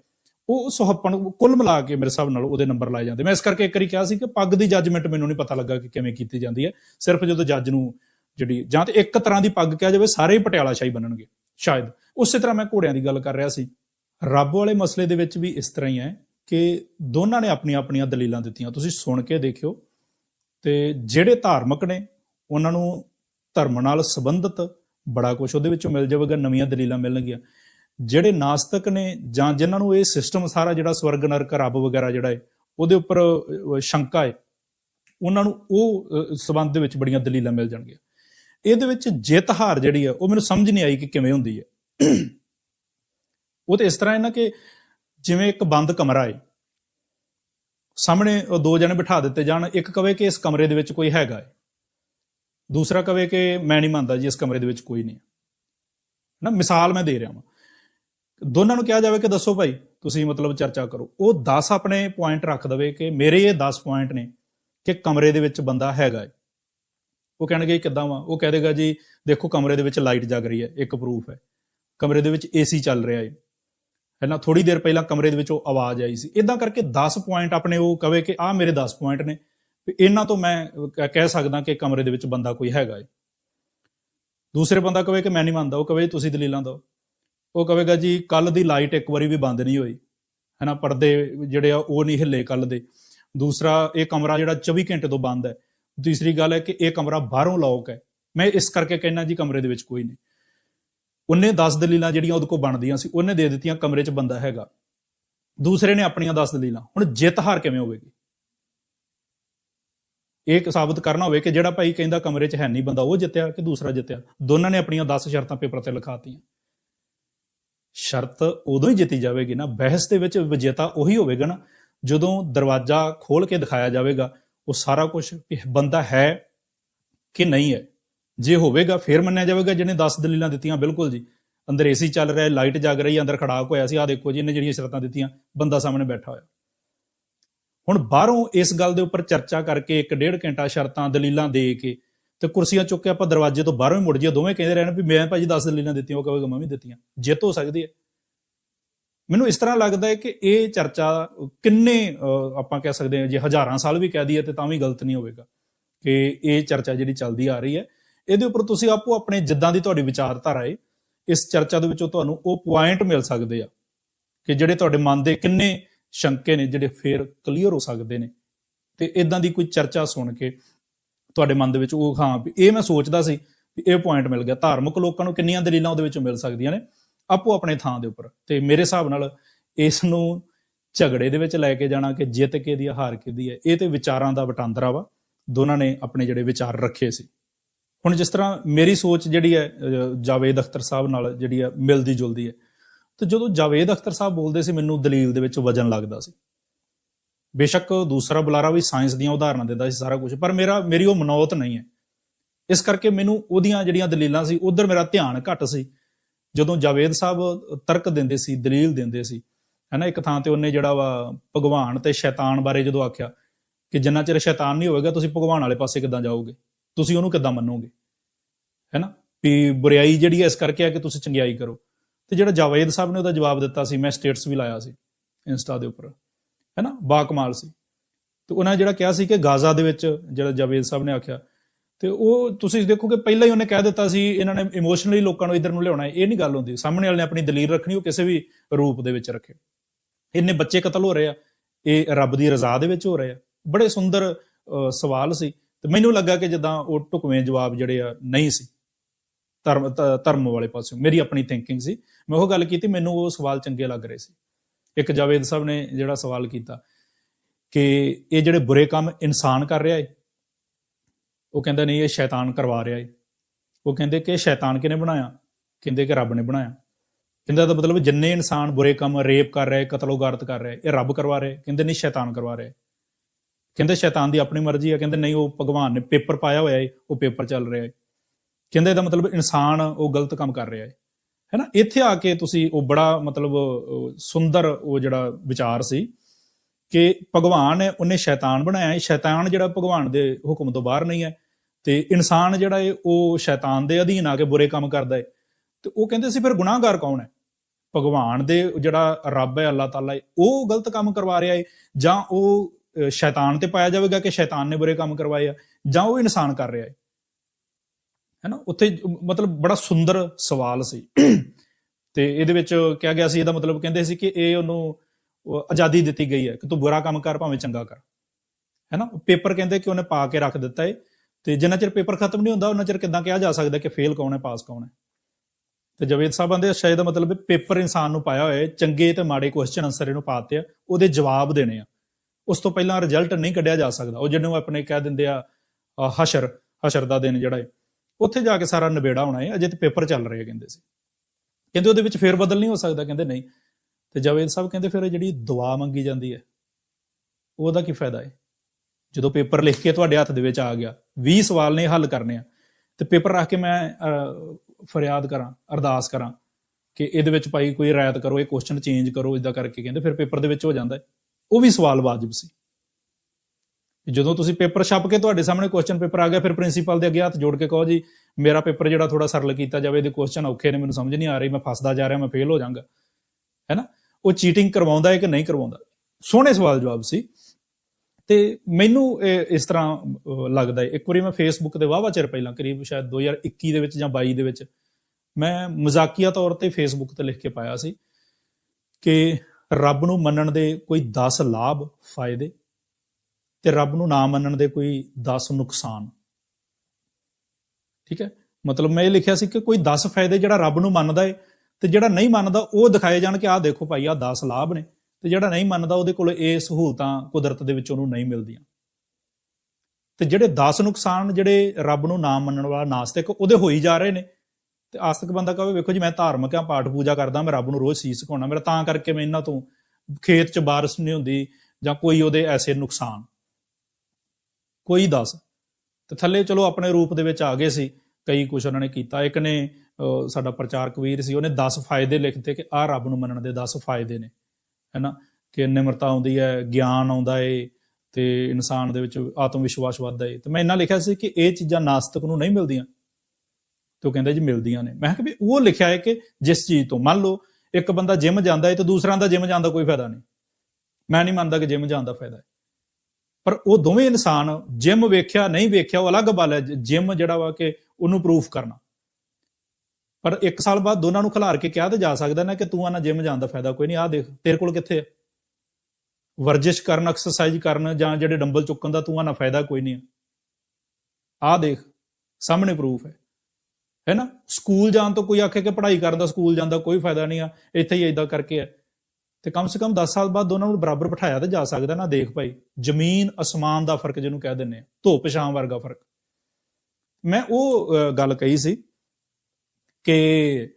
S1: ਉਹ ਸੁਹੱਪਣ ਕੁੱਲ ਮਿਲਾ ਕੇ ਮੇਰੇ ਹਿਸਾਬ ਨਾਲ ਉਹਦੇ ਨੰਬਰ ਲਾਏ ਜਾਂਦੇ। ਮੈਂ ਇਸ ਕਰਕੇ ਇੱਕ ਵਾਰੀ ਕਿਹਾ ਸੀ ਕਿ ਪੱਗ ਦੀ ਜੱਜਮੈਂਟ ਮੈਨੂੰ ਨਹੀਂ ਪਤਾ ਲੱਗਾ ਕਿ ਕਿਵੇਂ ਕੀਤੀ ਜਾਂਦੀ ਹੈ। ਸਿਰਫ ਜਦੋਂ ਜੱਜ ਨੂੰ ਜਿਹੜੀ, ਜਾਂ ਤੇ ਇੱਕ ਤਰ੍ਹਾਂ ਦੀ ਪੱਗ ਕਿਹਾ ਜਾਵੇ, ਸਾਰੇ ਹੀ ਪਟਿਆਲਾ ਸ਼ਾਹੀ ਬਣਨਗੇ। ਸ਼ਾਇਦ। ਉਸੇ ਤਰ੍ਹਾਂ ਮੈਂ ਘੋੜਿਆਂ ਦੀ ਗੱਲ ਕਰ ਰਿਹਾ ਸੀ। ਰੱਬ ਵਾਲੇ ਮਸਲੇ ਦੇ ਵਿੱਚ ਵੀ ਇਸ ਤਰ੍ਹਾਂ ਹੀ ਹੈ ਕਿ ਦੋਨਾਂ ਨੇ ਆਪਣੀਆਂ ਆਪਣੀਆਂ ਦਲੀਲਾਂ ਦਿੱਤੀਆਂ। ਤੁਸੀਂ ਸੁਣ ਕੇ ਦੇਖਿਓ। ਤੇ ਜਿਹੜੇ ਧਾਰਮਿਕ ਨੇ ਉਹਨਾਂ ਨੂੰ ਧਰਮ ਨਾਲ ਸੰਬੰਧਿਤ ਬੜਾ ਕੁਝ ਉਹਦੇ ਵਿੱਚੋਂ ਮਿਲ ਜਾਵੇਗਾ ਨਵੀਆਂ ਦਲੀਲਾਂ ਮਿਲਣਗੀਆਂ। ਜਿਹੜੇ ਨਾਸਤਕ ਨੇ ਜਾਂ ਜਿਨ੍ਹਾਂ ਨੂੰ ਇਹ ਸਿਸਟਮ ਸਾਰਾ ਜਿਹੜਾ ਸਵਰਗ ਨਰਕ ਰੱਬ ਵਗੈਰਾ ਜਿਹੜਾ ਹੈ ਉਹਦੇ ਉੱਪਰ ਸ਼ੰਕਾ ਹੈ ਉਹਨਾਂ ਨੂੰ ਉਹ ਅਹ, ਸਬੰਧ ਦੇ ਵਿੱਚ ਬੜੀਆਂ ਦਲੀਲਾਂ ਮਿਲ ਜਾਣਗੀਆਂ। ਇਹਦੇ ਵਿੱਚ ਜਿੱਤ ਹਾਰ ਜਿਹੜੀ ਹੈ ਉਹ ਮੈਨੂੰ ਸਮਝ ਨਹੀਂ ਆਈ ਕਿ ਕਿਵੇਂ ਹੁੰਦੀ ਹੈ ਉਹ ਤੇ ਇਸ ਤਰ੍ਹਾਂ ਹੈ ਨਾ ਕਿ ਜਿਵੇਂ ਇੱਕ ਬੰਦ ਕਮਰਾ ਹੈ ਸਾਹਮਣੇ ਉਹ ਦੋ ਜਣੇ ਬਿਠਾ ਦਿੱਤੇ ਜਾਣ, ਇੱਕ ਕਵੇ ਕਿ ਇਸ ਕਮਰੇ ਦੇ ਵਿੱਚ ਕੋਈ ਹੈਗਾ ਹੈ ਦੂਸਰਾ ਕਵੇ ਕਿ ਮੈਂ ਨਹੀਂ ਮੰਨਦਾ ਜੀ ਇਸ ਕਮਰੇ ਦੇ ਵਿੱਚ ਕੋਈ ਨਹੀਂ। ਹੈ ਨਾ ਮਿਸਾਲ ਮੈਂ ਦੇ ਰਿਹਾ ਹਾਂ ਦੋਨਾਂ ਨੂੰ ਕਿਹਾ ਜਾਵੇ ਕਿ ਦੱਸੋ ਭਾਈ, ਤੁਸੀਂ ਮਤਲਬ ਚਰਚਾ ਕਰੋ। ਉਹ 10 ਆਪਣੇ ਪੁਆਇੰਟ ਰੱਖ ਦਵੇ ਕਿ ਮੇਰੇ ਇਹ 10 ਪੁਆਇੰਟ ਨੇ ਕਿ ਕਮਰੇ ਦੇ ਵਿੱਚ ਬੰਦਾ ਹੈਗਾ ਹੈ ਉਹ ਕਹਿਣਗੇ ਕਿੱਦਾਂ ਵਾ? ਉਹ ਕਹਿ ਦੇਗਾ ਜੀ, ਦੇਖੋ ਕਮਰੇ ਦੇ ਵਿੱਚ ਲਾਈਟ ਜਗ ਰਹੀ ਹੈ, ਇੱਕ ਪ੍ਰੂਫ ਹੈ। ਕਮਰੇ ਦੇ ਵਿੱਚ ਏਸੀ ਚੱਲ ਰਿਹਾ ਹੈ। ਪਹਿਲਾਂ ਥੋੜੀ ਦੇਰ ਪਹਿਲਾਂ ਕਮਰੇ ਦੇ ਵਿੱਚੋਂ ਆਵਾਜ਼ ਆਈ ਸੀ। ਇਦਾਂ ਕਰਕੇ 10 ਪੁਆਇੰਟ ਆਪਣੇ ਉਹ ਕਵੇ ਕਿ ਆਹ ਮੇਰੇ 10 ਪੁਆਇੰਟ ਨੇ। ਵੀ ਇਹਨਾਂ ਤੋਂ ਮੈਂ ਕਹਿ ਸਕਦਾ ਕਿ ਕਮਰੇ ਦੇ ਵਿੱਚ ਬੰਦਾ ਕੋਈ ਹੈਗਾ ਹੈ। ਦੂਸਰੇ ਬੰਦਾ ਕਵੇ ਕਿ ਮੈਂ ਨਹੀਂ ਮੰਨਦਾ। ਉਹ ਕਵੇ ਤੁਸੀਂ ਦਲੀਲਾਂ ਦਿਓ। ਉਹ ਕਹੇਗਾ, ਜੀ ਕੱਲ ਦੀ ਲਾਈਟ ਇੱਕ ਵਾਰੀ ਵੀ ਬੰਦ ਨਹੀਂ ਹੋਈ। ਹੈਨਾ ਪਰਦੇ ਜਿਹੜੇ ਆ ਉਹ ਨਹੀਂ ਹਿੱਲੇ ਕੱਲ ਦੇ। ਦੂਸਰਾ, ਇਹ ਕਮਰਾ ਜਿਹੜਾ 24 ਘੰਟੇ ਤੋਂ ਬੰਦ ਹੈ। ਤੀਸਰੀ ਗੱਲ ਹੈ ਕਿ ਇਹ ਕਮਰਾ ਬਾਹਰੋਂ ਲੌਕ ਹੈ। ਮੈਂ ਇਸ ਕਰਕੇ ਕਹਿਣਾ ਜੀ ਕਮਰੇ ਦੇ ਵਿੱਚ ਕੋਈ ਨਹੀਂ। ਉਹਨੇ 10 ਦਲੀਲਾਂ ਜਿਹੜੀਆਂ ਉਹਦੇ ਕੋਲ ਬਣਦੀਆਂ ਸੀ, ਉਹਨੇ ਦੇ ਦਿੱਤੀਆਂ, ਕਮਰੇ 'ਚ ਬੰਦਾ ਹੈਗਾ। ਦੂਸਰੇ ਨੇ ਆਪਣੀਆਂ 10 ਦਲੀਲਾਂ। ਹੁਣ ਜਿੱਤ ਹਾਰ ਕਿਵੇਂ ਹੋਵੇਗੀ? ਇਹ ਸਾਬਤ ਕਰਨਾ ਹੋਵੇ ਕਿ ਜਿਹੜਾ ਭਾਈ ਕਹਿੰਦਾ ਕਮਰੇ 'ਚ ਹੈ ਨਹੀਂ ਬੰਦਾ, ਉਹ ਜਿੱਤਿਆ ਕਿ ਦੂਸਰਾ ਜਿੱਤਿਆ? ਦੋਨਾਂ ਨੇ ਆਪਣੀਆਂ 10 ਸ਼ਰਤਾਂ ਪੇਪਰ ਤੇ ਲਿਖਾਤੀਆਂ ਸ਼ਰਤ ਉਦੋਂ ਹੀ ਜਿੱਤੀ ਜਾਵੇਗੀ ਨਾ। ਬਹਿਸ ਦੇ ਵਿੱਚ ਵਿਜੇਤਾ ਉਹੀ ਹੋਵੇਗਾ ਨਾ, ਜਦੋਂ ਦਰਵਾਜ਼ਾ ਖੋਲ ਕੇ ਦਿਖਾਇਆ ਜਾਵੇਗਾ। ਉਹ ਸਾਰਾ ਕੁਝ ਬੰਦਾ ਹੈ ਕਿ ਨਹੀਂ ਹੈ। ਜੇ ਹੋਵੇਗਾ, ਫਿਰ ਮੰਨਿਆ ਜਾਵੇਗਾ ਜਿਹਨੇ 10 ਦਲੀਲਾਂ ਦਿੱਤੀਆਂ, ਬਿਲਕੁਲ ਜੀ। ਅੰਦਰ ਏਸੀ ਚੱਲ ਰਿਹਾ, ਲਾਈਟ ਜਗ ਰਹੀ, ਅੰਦਰ ਖੜਾਕ ਹੋਇਆ ਸੀ। ਆ ਦੇਖੋ ਜੀ, ਇਹਨੇ ਜਿਹੜੀਆਂ ਸ਼ਰਤਾਂ ਦਿੱਤੀਆਂ, ਬੰਦਾ ਸਾਹਮਣੇ ਬੈਠਾ ਹੋਇਆ। ਹੁਣ ਬਾਹਰੋਂ ਇਸ ਗੱਲ ਦੇ ਉੱਪਰ ਚਰਚਾ ਕਰਕੇ ਇੱਕ ਡੇਢ ਘੰਟਾ ਸ਼ਰਤਾਂ, ਦਲੀਲਾਂ ਦੇ ਕੇ ਤੇ ਕੁਰਸੀਆਂ ਚੁੱਕ ਕੇ ਆਪਾਂ ਦਰਵਾਜ਼ੇ ਤੋਂ ਬਾਹਰੋਂ ਹੀ ਮੁੜ ਜਾਈਏ। ਦੋਵੇਂ ਕਹਿੰਦੇ ਰਹਿਣ ਵੀ ਮੈਂ ਭਾਜੀ 10 ਦਲੀਲਾਂ ਦਿੱਤੀਆਂ, ਉਹ ਕਹੇਗਾ, ਮੈਂ ਵੀ ਦਿੱਤੀਆਂ। ਜਿੱਤ ਹੋ ਸਕਦੀ ਹੈ। ਮੈਨੂੰ ਇਸ ਤਰ੍ਹਾਂ ਲੱਗਦਾ ਹੈ ਕਿ ਇਹ ਚਰਚਾ ਕਿੰਨੇ ਆਪਾਂ ਕਹਿ ਸਕਦੇ ਹਾਂ ਜੇ ਹਜ਼ਾਰਾਂ ਸਾਲ ਵੀ ਕਹਿ ਦਈਏ ਤੇ ਤਾਂ ਵੀ ਗਲਤ ਨਹੀਂ ਹੋਵੇਗਾ ਕਿ ਇਹ ਚਰਚਾ ਜਿਹੜੀ ਚੱਲਦੀ ਆ ਰਹੀ ਹੈ। ਇਹਦੇ ਉੱਪਰ ਤੁਸੀਂ ਆਪੋ ਆਪਣੇ ਜਿੱਦਾਂ ਦੀ ਤੁਹਾਡੀ ਵਿਚਾਰਧਾਰਾ ਹੈ ਇਸ ਚਰਚਾ ਦੇ ਵਿੱਚੋਂ ਤੁਹਾਨੂੰ ਉਹ ਪੁਆਇੰਟ ਮਿਲ ਸਕਦੇ ਆ ਕਿ ਜਿਹੜੇ ਤੁਹਾਡੇ ਮਨ ਦੇ ਕਿੰਨੇ ਸ਼ੰਕੇ ਨੇ, ਜਿਹੜੇ ਫੇਰ ਕਲੀਅਰ ਹੋ ਸਕਦੇ ਨੇ। ਤੇ ਇਦਾਂ ਦੀ ਕੋਈ ਚਰਚਾ ਸੁਣ ਕੇ ਤੁਹਾਡੇ ਮਨ ਦੇ ਵਿੱਚ ਉਹ, ਹਾਂ, ਵੀ ਇਹ ਮੈਂ ਸੋਚਦਾ ਸੀ ਵੀ ਇਹ ਪੁਆਇੰਟ ਮਿਲ ਗਿਆ। ਧਾਰਮਿਕ ਲੋਕਾਂ ਨੂੰ ਕਿੰਨੀਆਂ ਦਲੀਲਾਂ ਉਹਦੇ ਵਿੱਚੋਂ ਮਿਲ ਸਕਦੀਆਂ ਨੇ। ਆਪੋ ਆਪਣੇ ਥਾਂ ਦੇ ਉੱਪਰ। ਤੇ ਮੇਰੇ ਹਿਸਾਬ ਨਾਲ ਇਸ ਨੂੰ ਝਗੜੇ ਦੇ ਵਿੱਚ ਲੈ ਕੇ ਜਾਣਾ ਕਿ ਜਿੱਤ ਕੇ ਦੀ ਹਾਰ ਕੇ ਦੀ ਹੈ ਇਹ ਤੇ ਵਿਚਾਰਾਂ ਦਾ ਵਟਾਂਦਰਾ ਵਾ। ਦੋਨਾਂ ਨੇ ਆਪਣੇ ਜਿਹੜੇ ਵਿਚਾਰ ਰੱਖੇ ਸੀ। ਹੁਣ ਜਿਸ ਤਰ੍ਹਾਂ ਮੇਰੀ ਸੋਚ ਜਿਹੜੀ ਹੈ ਜਾਵੇਦ ਅਖਤਰ ਸਾਹਿਬ ਨਾਲ ਜਿਹੜੀ ਹੈ ਮਿਲਦੀ ਜੁਲਦੀ ਹੈ। ਤੇ ਜਦੋਂ ਜਾਵੇਦ ਅਖਤਰ ਸਾਹਿਬ ਬੋਲਦੇ ਸੀ, ਮੈਨੂੰ ਦਲੀਲ ਦੇ ਵਿੱਚ ਵਜਨ ਲੱਗਦਾ ਸੀ। ਬੇਸ਼ੱਕ ਦੂਸਰਾ ਬੁਲਾਰਾ ਵੀ ਸਾਇੰਸ ਦੀਆਂ ਉਦਾਹਰਨਾਂ ਦਿੰਦਾ ਸੀ ਸਾਰਾ ਕੁਝ ਪਰ ਮੇਰਾ, ਮੇਰੀ ਉਹ ਮਨੌਤ ਨਹੀਂ ਹੈ। ਇਸ ਕਰਕੇ ਮੈਨੂੰ ਉਹਦੀਆਂ ਜਿਹੜੀਆਂ ਦਲੀਲਾਂ ਸੀ, ਉਧਰ ਮੇਰਾ ਧਿਆਨ ਘੱਟ ਸੀ। ਜਦੋਂ ਜਾਵੇਦ ਸਾਹਿਬ ਤਰਕ ਦਿੰਦੇ ਸੀ, ਦਲੀਲ ਦਿੰਦੇ ਸੀ, ਹੈਨਾ, ਇੱਕ ਥਾਂ ਤੇ ਉਹਨੇ ਜਿਹੜਾ ਵਾ ਭਗਵਾਨ ਤੇ ਸ਼ੈਤਾਨ ਬਾਰੇ ਜਦੋਂ ਆਖਿਆ ਕਿ ਜਿੰਨਾ ਚਿਰ ਸ਼ੈਤਾਨ ਨਹੀਂ ਹੋਵੇਗਾ, ਤੁਸੀਂ ਭਗਵਾਨ ਵਾਲੇ ਪਾਸੇ ਕਿੱਦਾਂ ਜਾਓਗੇ? ਤੁਸੀਂ ਉਹਨੂੰ ਕਿੱਦਾਂ ਮੰਨੋਗੇ? ਹੈਨਾ, ਵੀ ਬੁਰੀਾਈ ਜਿਹੜੀ ਹੈ ਇਸ ਕਰਕੇ ਆ ਕਿ ਤੁਸੀਂ ਚੰਗਿਆਈ ਕਰੋ। ਤੇ ਜਿਹੜਾ ਜਾਵੇਦ ਸਾਹਿਬ ਨੇ ਉਹਦਾ ਜਵਾਬ ਦਿੱਤਾ ਸੀ, ਮੈਂ ਸਟੇਟਸ ਵੀ ਲਾਇਆ ਸੀ ਇੰਸਟਾ ਦੇ ਉੱਪਰ, ਹੈਨਾ ਬਾ ਕਮਾਲ ਸੀ। ਤੇ ਉਹਨਾਂ ਨੇ ਜਿਹੜਾ ਕਿਹਾ ਸੀ ਕਿ ਗਾਜ਼ਾ ਦੇ ਵਿੱਚ ਜਿਹੜਾ ਜਾਵੇਦ ਸਾਹਿਬ ਨੇ ਆਖਿਆ ਤੇ ਉਹ ਤੁਸੀਂ ਦੇਖੋ ਕਿ ਪਹਿਲਾਂ ਹੀ ਉਹਨੇ ਕਹਿ ਦਿੱਤਾ ਸੀ, ਇਹਨਾਂ ਨੇ ਇਮੋਸ਼ਨਲੀ ਲੋਕਾਂ ਨੂੰ ਇਧਰ ਨੂੰ ਲਿਆਉਣਾ ਇਹ ਨਹੀਂ ਗੱਲ ਹੁੰਦੀ। ਸਾਹਮਣੇ ਵਾਲੇ ਨੇ ਆਪਣੀ ਦਲੀਲ ਰੱਖਣੀ, ਉਹ ਕਿਸੇ ਵੀ ਰੂਪ ਦੇ ਵਿੱਚ ਰੱਖੇ। ਇੰਨੇ ਬੱਚੇ ਕਤਲ ਹੋ ਰਹੇ ਆ। ਇਹ ਰੱਬ ਦੀ ਰਜ਼ਾ ਦੇ ਵਿੱਚ ਹੋ ਰਹੇ ਆ। ਬੜੇ ਸੁੰਦਰ ਸਵਾਲ ਸੀ। ਤੇ ਮੈਨੂੰ ਲੱਗਾ ਕਿ ਜਦਾਂ ਉਹ ਟੁਕਵੇਂ ਜਵਾਬ ਜਿਹੜੇ ਆ, ਨਹੀਂ ਸੀ। ਧਰਮ ਧਰਮ ਵਾਲੇ ਪਾਸਿਓਂ। ਮੇਰੀ ਆਪਣੀ ਥਿੰਕਿੰਗ ਸੀ। ਮੈਂ ਉਹ ਗੱਲ ਕੀਤੀ, ਮੈਨੂੰ ਉਹ ਸਵਾਲ ਚੰਗੇ ਲੱਗ ਰਹੇ ਸੀ। ਇੱਕ ਜਾਵੇਦ ਸਾਹਿਬ ਨੇ ਜਿਹੜਾ ਸਵਾਲ ਕੀਤਾ ਕਿ ਇਹ ਜਿਹੜੇ ਬੁਰੇ ਕੰਮ ਇਨਸਾਨ ਕਰ ਰਿਹਾ ਹੈ ਉਹ ਕਹਿੰਦਾ, ਨਹੀਂ, ਇਹ ਸ਼ੈਤਾਨ ਕਰਵਾ ਰਿਹਾ ਏ। ਉਹ ਕਹਿੰਦੇ ਕਿ ਸ਼ੈਤਾਨ ਕਿਨੇ ਬਣਾਇਆ? ਕਹਿੰਦੇ ਕਿ ਰੱਬ ਨੇ ਬਣਾਇਆ। ਕਹਿੰਦਾ ਤਾਂ ਮਤਲਬ ਜਿੰਨੇ ਇਨਸਾਨ ਬੁਰੇ ਕੰਮ, ਰੇਪ ਕਰ ਰਹੇ, ਕਤਲੋਗਾਰਤ ਕਰ ਰਹੇ, ਇਹ ਰੱਬ ਕਰਵਾ ਰਿਹਾ ਕਹਿੰਦੇ, ਨਹੀਂ, ਸ਼ੈਤਾਨ ਕਰਵਾ ਰਿਹਾ ਕਹਿੰਦੇ, ਸ਼ੈਤਾਨ ਦੀ ਆਪਣੀ ਮਰਜ਼ੀ ਹੈ ਕਹਿੰਦੇ, ਨਹੀਂ, ਉਹ ਭਗਵਾਨ ਨੇ ਪੇਪਰ ਪਾਇਆ ਹੋਇਆ ਏ, ਉਹ ਪੇਪਰ ਚੱਲ ਰਿਹਾ ਏ। ਕਹਿੰਦੇ, ਇਹਦਾ ਮਤਲਬ ਇਨਸਾਨ ਉਹ ਗਲਤ ਕੰਮ ਕਰ ਰਿਹਾ ਹੈ ਹੈਨਾ? ਇੱਥੇ ਆ ਕੇ ਤੁਸੀਂ ਉਹ ਬੜਾ ਮਤਲਬ ਸੁੰਦਰ ਉਹ ਜਿਹੜਾ ਵਿਚਾਰ ਸੀ ਕਿ ਭਗਵਾਨ ਹੈ ਉਹਨੇ ਸ਼ੈਤਾਨ ਬਣਾਇਆ ਹੈ। ਸ਼ੈਤਾਨ ਜਿਹੜਾ ਭਗਵਾਨ ਦੇ ਹੁਕਮ ਤੋਂ ਬਾਹਰ ਨਹੀਂ ਹੈ। ਤੇ ਇਨਸਾਨ ਜਿਹੜਾ ਹੈ, ਉਹ ਸ਼ੈਤਾਨ ਦੇ ਅਧੀਨ ਆ ਕੇ ਬੁਰੇ ਕੰਮ ਕਰਦਾ ਹੈ। ਤੇ ਉਹ ਕਹਿੰਦੇ ਸੀ, ਫਿਰ ਗੁਨਾਹਗਾਰ ਕੌਣ ਹੈ? ਭਗਵਾਨ ਦੇ ਜਿਹੜਾ ਰੱਬ ਹੈ, ਅੱਲਾਹ ਤਾਲਾ ਹੈ, ਉਹ ਗਲਤ ਕੰਮ ਕਰਵਾ ਰਿਹਾ ਹੈ। ਜਾਂ ਉਹ ਸ਼ੈਤਾਨ ਤੇ ਪਾਇਆ ਜਾਵੇਗਾ ਕਿ ਸ਼ੈਤਾਨ ਨੇ ਬੁਰੇ ਕੰਮ ਕਰਵਾਏ ਆ, ਜਾਂ ਉਹ ਇਨਸਾਨ ਕਰ ਰਿਹਾ ਹੈ। ਹੈਨਾ? ਉੱਥੇ ਮਤਲਬ ਬੜਾ ਸੁੰਦਰ ਸਵਾਲ ਸੀ। ਤੇ ਇਹਦੇ ਵਿੱਚ ਕਿਹਾ ਗਿਆ ਸੀ, ਇਹਦਾ ਮਤਲਬ ਕਹਿੰਦੇ ਸੀ ਕਿ ਇਹ ਉਹਨੂੰ ਆਜ਼ਾਦੀ ਦਿੱਤੀ ਗਈ ਹੈ, ਕਿ ਤੂੰ ਬੁਰਾ ਕੰਮ ਕਰ, ਭਾਵੇਂ ਚੰਗਾ ਕਰ। ਹੈਨਾ? ਪੇਪਰ ਕਹਿੰਦੇ ਕਿ ਉਹਨੇ ਪਾ ਕੇ ਰੱਖ ਦਿੱਤਾ ਹੈ ਤੇ ਜਿੰਨਾ ਚਿਰ ਪੇਪਰ ਖਤਮ ਨਹੀਂ ਹੁੰਦਾ, ਉਹਨਾਂ ਚਿਰ ਕਿਦਾਂ ਕਿਹਾ ਜਾ ਸਕਦਾ ਕਿ ਫੇਲ ਕੌਣ ਹੈ, ਪਾਸ ਕੌਣ ਹੈ? ਤੇ ਜਵੇਦ ਸਾਹਿਬਾਂ ਦੇ ਸ਼ਾਇਦ ਮਤਲਬ ਪੇਪਰ ਇਨਸਾਨ ਨੂੰ ਪਾਇਆ ਹੋਇਆ ਹੈ ਚੰਗੇ ਤੇ ਮਾੜੇ ਕੁਐਸਚਨ ਆਨਸਰ ਇਹਨੂੰ ਪਾਤੇ ਆ, ਉਹਦੇ ਜਵਾਬ ਦੇਣੇ ਆ। ਉਸ ਤੋਂ ਪਹਿਲਾਂ ਰਿਜ਼ਲਟ ਨਹੀਂ ਕੱਢਿਆ ਜਾ ਸਕਦਾ। ਉਹ ਜਿਹਨੂੰ ਆਪਣੇ ਕਹਿ ਦਿੰਦੇ ਆ ਹਸ਼ਰ ਹਸ਼ਰ ਦਾ ਦਿਨ ਜਿਹੜਾ ਹੈ ਉੱਥੇ ਜਾ ਕੇ ਸਾਰਾ ਨਿਬੇੜਾ ਹੋਣਾ ਹੈ ਅਜੇ ਤੇ ਪੇਪਰ ਚੱਲ ਰਿਹਾ ਕਹਿੰਦੇ ਸੀ। ਕਹਿੰਦੇ ਉਹਦੇ ਵਿੱਚ ਫੇਰ ਬਦਲ ਨਹੀਂ ਹੋ ਸਕਦਾ, ਕਹਿੰਦੇ ਨਹੀਂ। ਤੇ ਜਵੇਦ ਸਾਹਿਬ ਕਹਿੰਦੇ ਫਿਰ ਜਿਹੜੀ ਦੁਆ ਮੰਗੀ ਜਾਂਦੀ ਹੈ, ਉਹਦਾ ਕੀ ਫਾਇਦਾ ਹੈ? ਜਦੋਂ ਪੇਪਰ ਲਿਖ ਕੇ ਤੁਹਾਡੇ ਹੱਥ ਦੇ ਵਿੱਚ ਆ ਗਿਆ 20 ਸਵਾਲ ਨੇ ਹੱਲ ਕਰਨੇ ਆ, ਤੇ ਪੇਪਰ ਰੱਖ ਕੇ ਮੈਂ ਫਰਿਆਦ ਕਰਾਂ, ਅਰਦਾਸ ਕਰਾਂ ਕਿ ਇਹਦੇ ਵਿੱਚ ਭਾਈ ਕੋਈ ਰਾਇਤ ਕਰੋ, ਇਹ ਕੁਐਸਚਨ ਚੇਂਜ ਕਰੋ ਇਦਾਂ ਕਰਕੇ ਕਹਿੰਦੇ, ਫਿਰ ਪੇਪਰ ਦੇ ਵਿੱਚ ਹੋ ਜਾਂਦਾ ਉਹ ਵੀ ਸਵਾਲ ਵਾਜਬ ਸੀ। ਜਦੋਂ ਤੁਸੀਂ ਪੇਪਰ ਛਾਪ ਕੇ ਤੁਹਾਡੇ ਸਾਹਮਣੇ ਕੁਐਸਚਨ ਪੇਪਰ ਆ ਗਿਆ, ਫਿਰ ਪ੍ਰਿੰਸੀਪਲ ਦੇ ਅੱਗੇ ਹੱਥ ਜੋੜ ਕੇ ਕਹੋ ਜੀ, ਮੇਰਾ ਪੇਪਰ ਜਿਹੜਾ ਥੋੜਾ ਸਰਲ ਕੀਤਾ ਜਾਵੇ, ਇਹਦੇ ਕੁਐਸਚਨ ਔਖੇ ਨੇ, ਮੈਨੂੰ ਸਮਝ ਨਹੀਂ ਆ ਰਹੀ, ਮੈਂ ਫਸਦਾ ਜਾ ਰਿਹਾ, ਮੈਂ ਫੇਲ ਹੋ ਜਾਵਾਂਗਾ। ਹੈਨਾ ਉਹ ਚੀਟਿੰਗ ਕਰਵਾਉਂਦਾ ਹੈ ਕਿ ਨਹੀਂ ਕਰਵਾਉਂਦਾ? ਸੋਹਣੇ ਸਵਾਲ ਜਵਾਬ ਸੀ। ਤੇ ਮੈਨੂੰ ਇਸ ਤਰ੍ਹਾਂ ਲੱਗਦਾ ਹੈ। ਇੱਕ ਵਾਰੀ ਮੈਂ ਫੇਸਬੁੱਕ ਤੇ ਵਾਹਵਾ ਚਿਰ ਪਹਿਲਾਂ, ਕਰੀਬ ਸ਼ਾਇਦ 2021 ਦੇ ਵਿੱਚ ਜਾਂ 22 ਦੇ ਵਿੱਚ, ਮੈਂ ਮਜ਼ਾਕੀਆ ਤੌਰ ਤੇ ਫੇਸਬੁੱਕ ਤੇ ਲਿਖ ਕੇ ਪਾਇਆ ਸੀ ਕਿ ਰੱਬ ਨੂੰ ਮੰਨਣ ਦੇ ਕੋਈ 10 ਲਾਭ ਫਾਇਦੇ ਤੇ ਰੱਬ ਨੂੰ ਨਾ ਮੰਨਣ ਦੇ ਕੋਈ 10 ਨੁਕਸਾਨ। ਠੀਕ ਹੈ? ਮਤਲਬ ਮੈਂ ਇਹ ਲਿਖਿਆ ਸੀ ਕਿ ਕੋਈ 10 ਫਾਇਦੇ ਜਿਹੜਾ ਰੱਬ ਨੂੰ ਮੰਨਦਾ ਏ ਤੇ ਜਿਹੜਾ ਨਹੀਂ ਮੰਨਦਾ ਉਹ ਦਿਖਾਏ ਜਾਣ ਕਿ ਆਹ ਦੇਖੋ ਭਾਈ, ਆਹ 10 ਲਾਭ ਨੇ। ਤੇ ਜਿਹੜਾ ਨਹੀਂ ਮੰਨਦਾ ਉਹਦੇ ਕੋਲ ਇਹ ਸਹੂਲਤਾਂ ਕੁਦਰਤ ਦੇ ਵਿੱਚ ਉਹਨੂੰ ਨਹੀਂ ਮਿਲਦੀਆਂ। ਤੇ ਜਿਹੜੇ 10 ਨੁਕਸਾਨ ਜਿਹੜੇ ਰੱਬ ਨੂੰ ਨਾ ਮੰਨਣ ਵਾਲਾ ਨਾਸਤਿਕ ਉਹਦੇ ਹੋਈ ਜਾ ਰਹੇ ਨੇ। ਤੇ ਆਸਤਿਕ ਬੰਦਾ ਕਹੇ, ਵੇਖੋ ਜੀ, ਮੈਂ ਧਾਰਮਿਕ ਆ, ਪਾਠ ਪੂਜਾ ਕਰਦਾ, ਮੈਂ ਰੱਬ ਨੂੰ ਰੋਜ਼ ਸੀਸ ਝੁਕਾਉਣਾ ਮੇਰਾ ਤਾਂ ਕਰਕੇ ਮੈਂ ਇਹਨਾਂ ਤੋਂ ਖੇਤ 'ਚ ਬਾਰਿਸ਼ ਨਹੀਂ ਹੁੰਦੀ ਜਾਂ ਕੋਈ ਉਹਦੇ ਐਸੇ ਨੁਕਸਾਨ। ਕੋਈ ਦੱਸ। ਤੇ ਥੱਲੇ ਚਲੋ ਆਪਣੇ ਰੂਪ ਦੇ ਵਿੱਚ ਆ ਗਏ ਸੀ, ਕਈ ਕੁਛ ਉਹਨਾਂ ਨੇ ਕੀਤਾ। ਇੱਕ ਨੇ ਸਾਡਾ ਪ੍ਰਚਾਰਕ ਵੀਰ ਸੀ, ਉਹਨੇ 10 ਫਾਇਦੇ ਲਿਖਤੇ ਕਿ ਆਹ ਰੱਬ ਨੂੰ ਮੰਨਣ ਦੇ 10 ਫਾਇਦੇ ਨੇ, ਹੈਨਾ? ਕਿ ਨਿਮਰਤਾ ਆਉਂਦੀ ਹੈ, ਗਿਆਨ ਆਉਂਦਾ ਏ, ਤੇ ਇਨਸਾਨ ਦੇ ਵਿੱਚ ਆਤਮ ਵਿਸ਼ਵਾਸ ਵੱਧਦਾ ਏ। ਤੇ ਮੈਂ ਇਹਨਾਂ ਲਿਖਿਆ ਸੀ ਕਿ ਇਹ ਚੀਜ਼ਾਂ ਨਾਸਤਕ ਨੂੰ ਨਹੀਂ ਮਿਲਦੀਆਂ, ਤੇ ਉਹ ਕਹਿੰਦਾ ਜੀ ਮਿਲਦੀਆਂ ਨੇ। ਮੈਂ ਕਿਹਾ ਵੀ ਉਹ ਲਿਖਿਆ ਹੈ ਕਿ ਜਿਸ ਚੀਜ਼ ਤੋਂ, ਮੰਨ ਲਓ ਇੱਕ ਬੰਦਾ ਜਿਮ ਜਾਂਦਾ ਏ ਤੇ ਦੂਸਰਾ ਦਾ ਜਿਮ ਜਾਣ ਦਾ ਕੋਈ ਫਾਇਦਾ ਨਹੀਂ। ਮੈਂ ਨਹੀਂ ਮੰਨਦਾ ਕਿ ਜਿਮ ਜਾਣ ਦਾ ਫਾਇਦਾ ਹੈ ਪਰ ਉਹ ਦੋਵੇਂ ਇਨਸਾਨ ਜਿਮ ਵੇਖਿਆ, ਨਹੀਂ ਵੇਖਿਆ, ਉਹ ਅਲੱਗ ਗੱਲ ਹੈ, ਜਿਮ ਜਿਹੜਾ ਵਾ ਕਿ ਉਹਨੂੰ ਪ੍ਰੂਫ ਕਰਨਾ। ਪਰ ਇੱਕ ਸਾਲ ਬਾਅਦ ਦੋਨਾਂ ਨੂੰ ਖਿਲਾਰ ਕੇ ਕਿਹਾ ਤੇ ਜਾ ਸਕਦਾ ਨਾ ਕਿ ਤੂੰ ਆ ਨਾ ਜਿਮ ਜਾਣ ਦਾ ਫਾਇਦਾ, ਕੋਈ ਨਹੀਂ ਆਹ ਦੇਖ, ਤੇਰੇ ਕੋਲ ਕਿੱਥੇ ਹੈ ਵਰਜਿਸ਼ ਕਰਨ ਐਕਸਰਸਾਈਜ਼ ਕਰਨ ਜਾਂ ਜਿਹੜੇ ਡੰਬਲ ਚੁੱਕਣ ਦਾ ਤੂੰ ਆ ਨਾ ਫਾਇਦਾ, ਕੋਈ ਨਹੀਂ ਆਹ ਦੇਖ, ਸਾਹਮਣੇ ਪ੍ਰੂਫ ਹੈ। ਹੈ ਨਾ? ਸਕੂਲ ਜਾਣ ਤੋਂ ਕੋਈ ਆਖੇ ਕਿ ਪੜ੍ਹਾਈ ਕਰਨ ਦਾ, ਸਕੂਲ ਜਾਂਦਾ ਕੋਈ ਫਾਇਦਾ ਨਹੀਂ ਆ, ਇੱਥੇ ਹੀ ਇਦਾਂ ਕਰਕੇ ਹੈ। ਤੇ ਕਮ ਸੇ ਕਮ 10 ਸਾਲ ਬਾਅਦ ਦੋਨਾਂ ਨੂੰ ਬਰਾਬਰ ਬਿਠਾਇਆ ਤੇ ਜਾ ਸਕਦਾ ਨਾ, ਦੇਖ ਭਾਈ, ਜ਼ਮੀਨ ਅਸਮਾਨ ਦਾ ਫ਼ਰਕ ਜਿਹਨੂੰ ਕਹਿ ਦਿੰਦੇ ਆ, ਧੁੱਪ ਛਾਂ ਵਰਗਾ ਫ਼ਰਕ। ਮੈਂ ਉਹ ਗੱਲ ਕਹੀ ਸੀ ਕਿ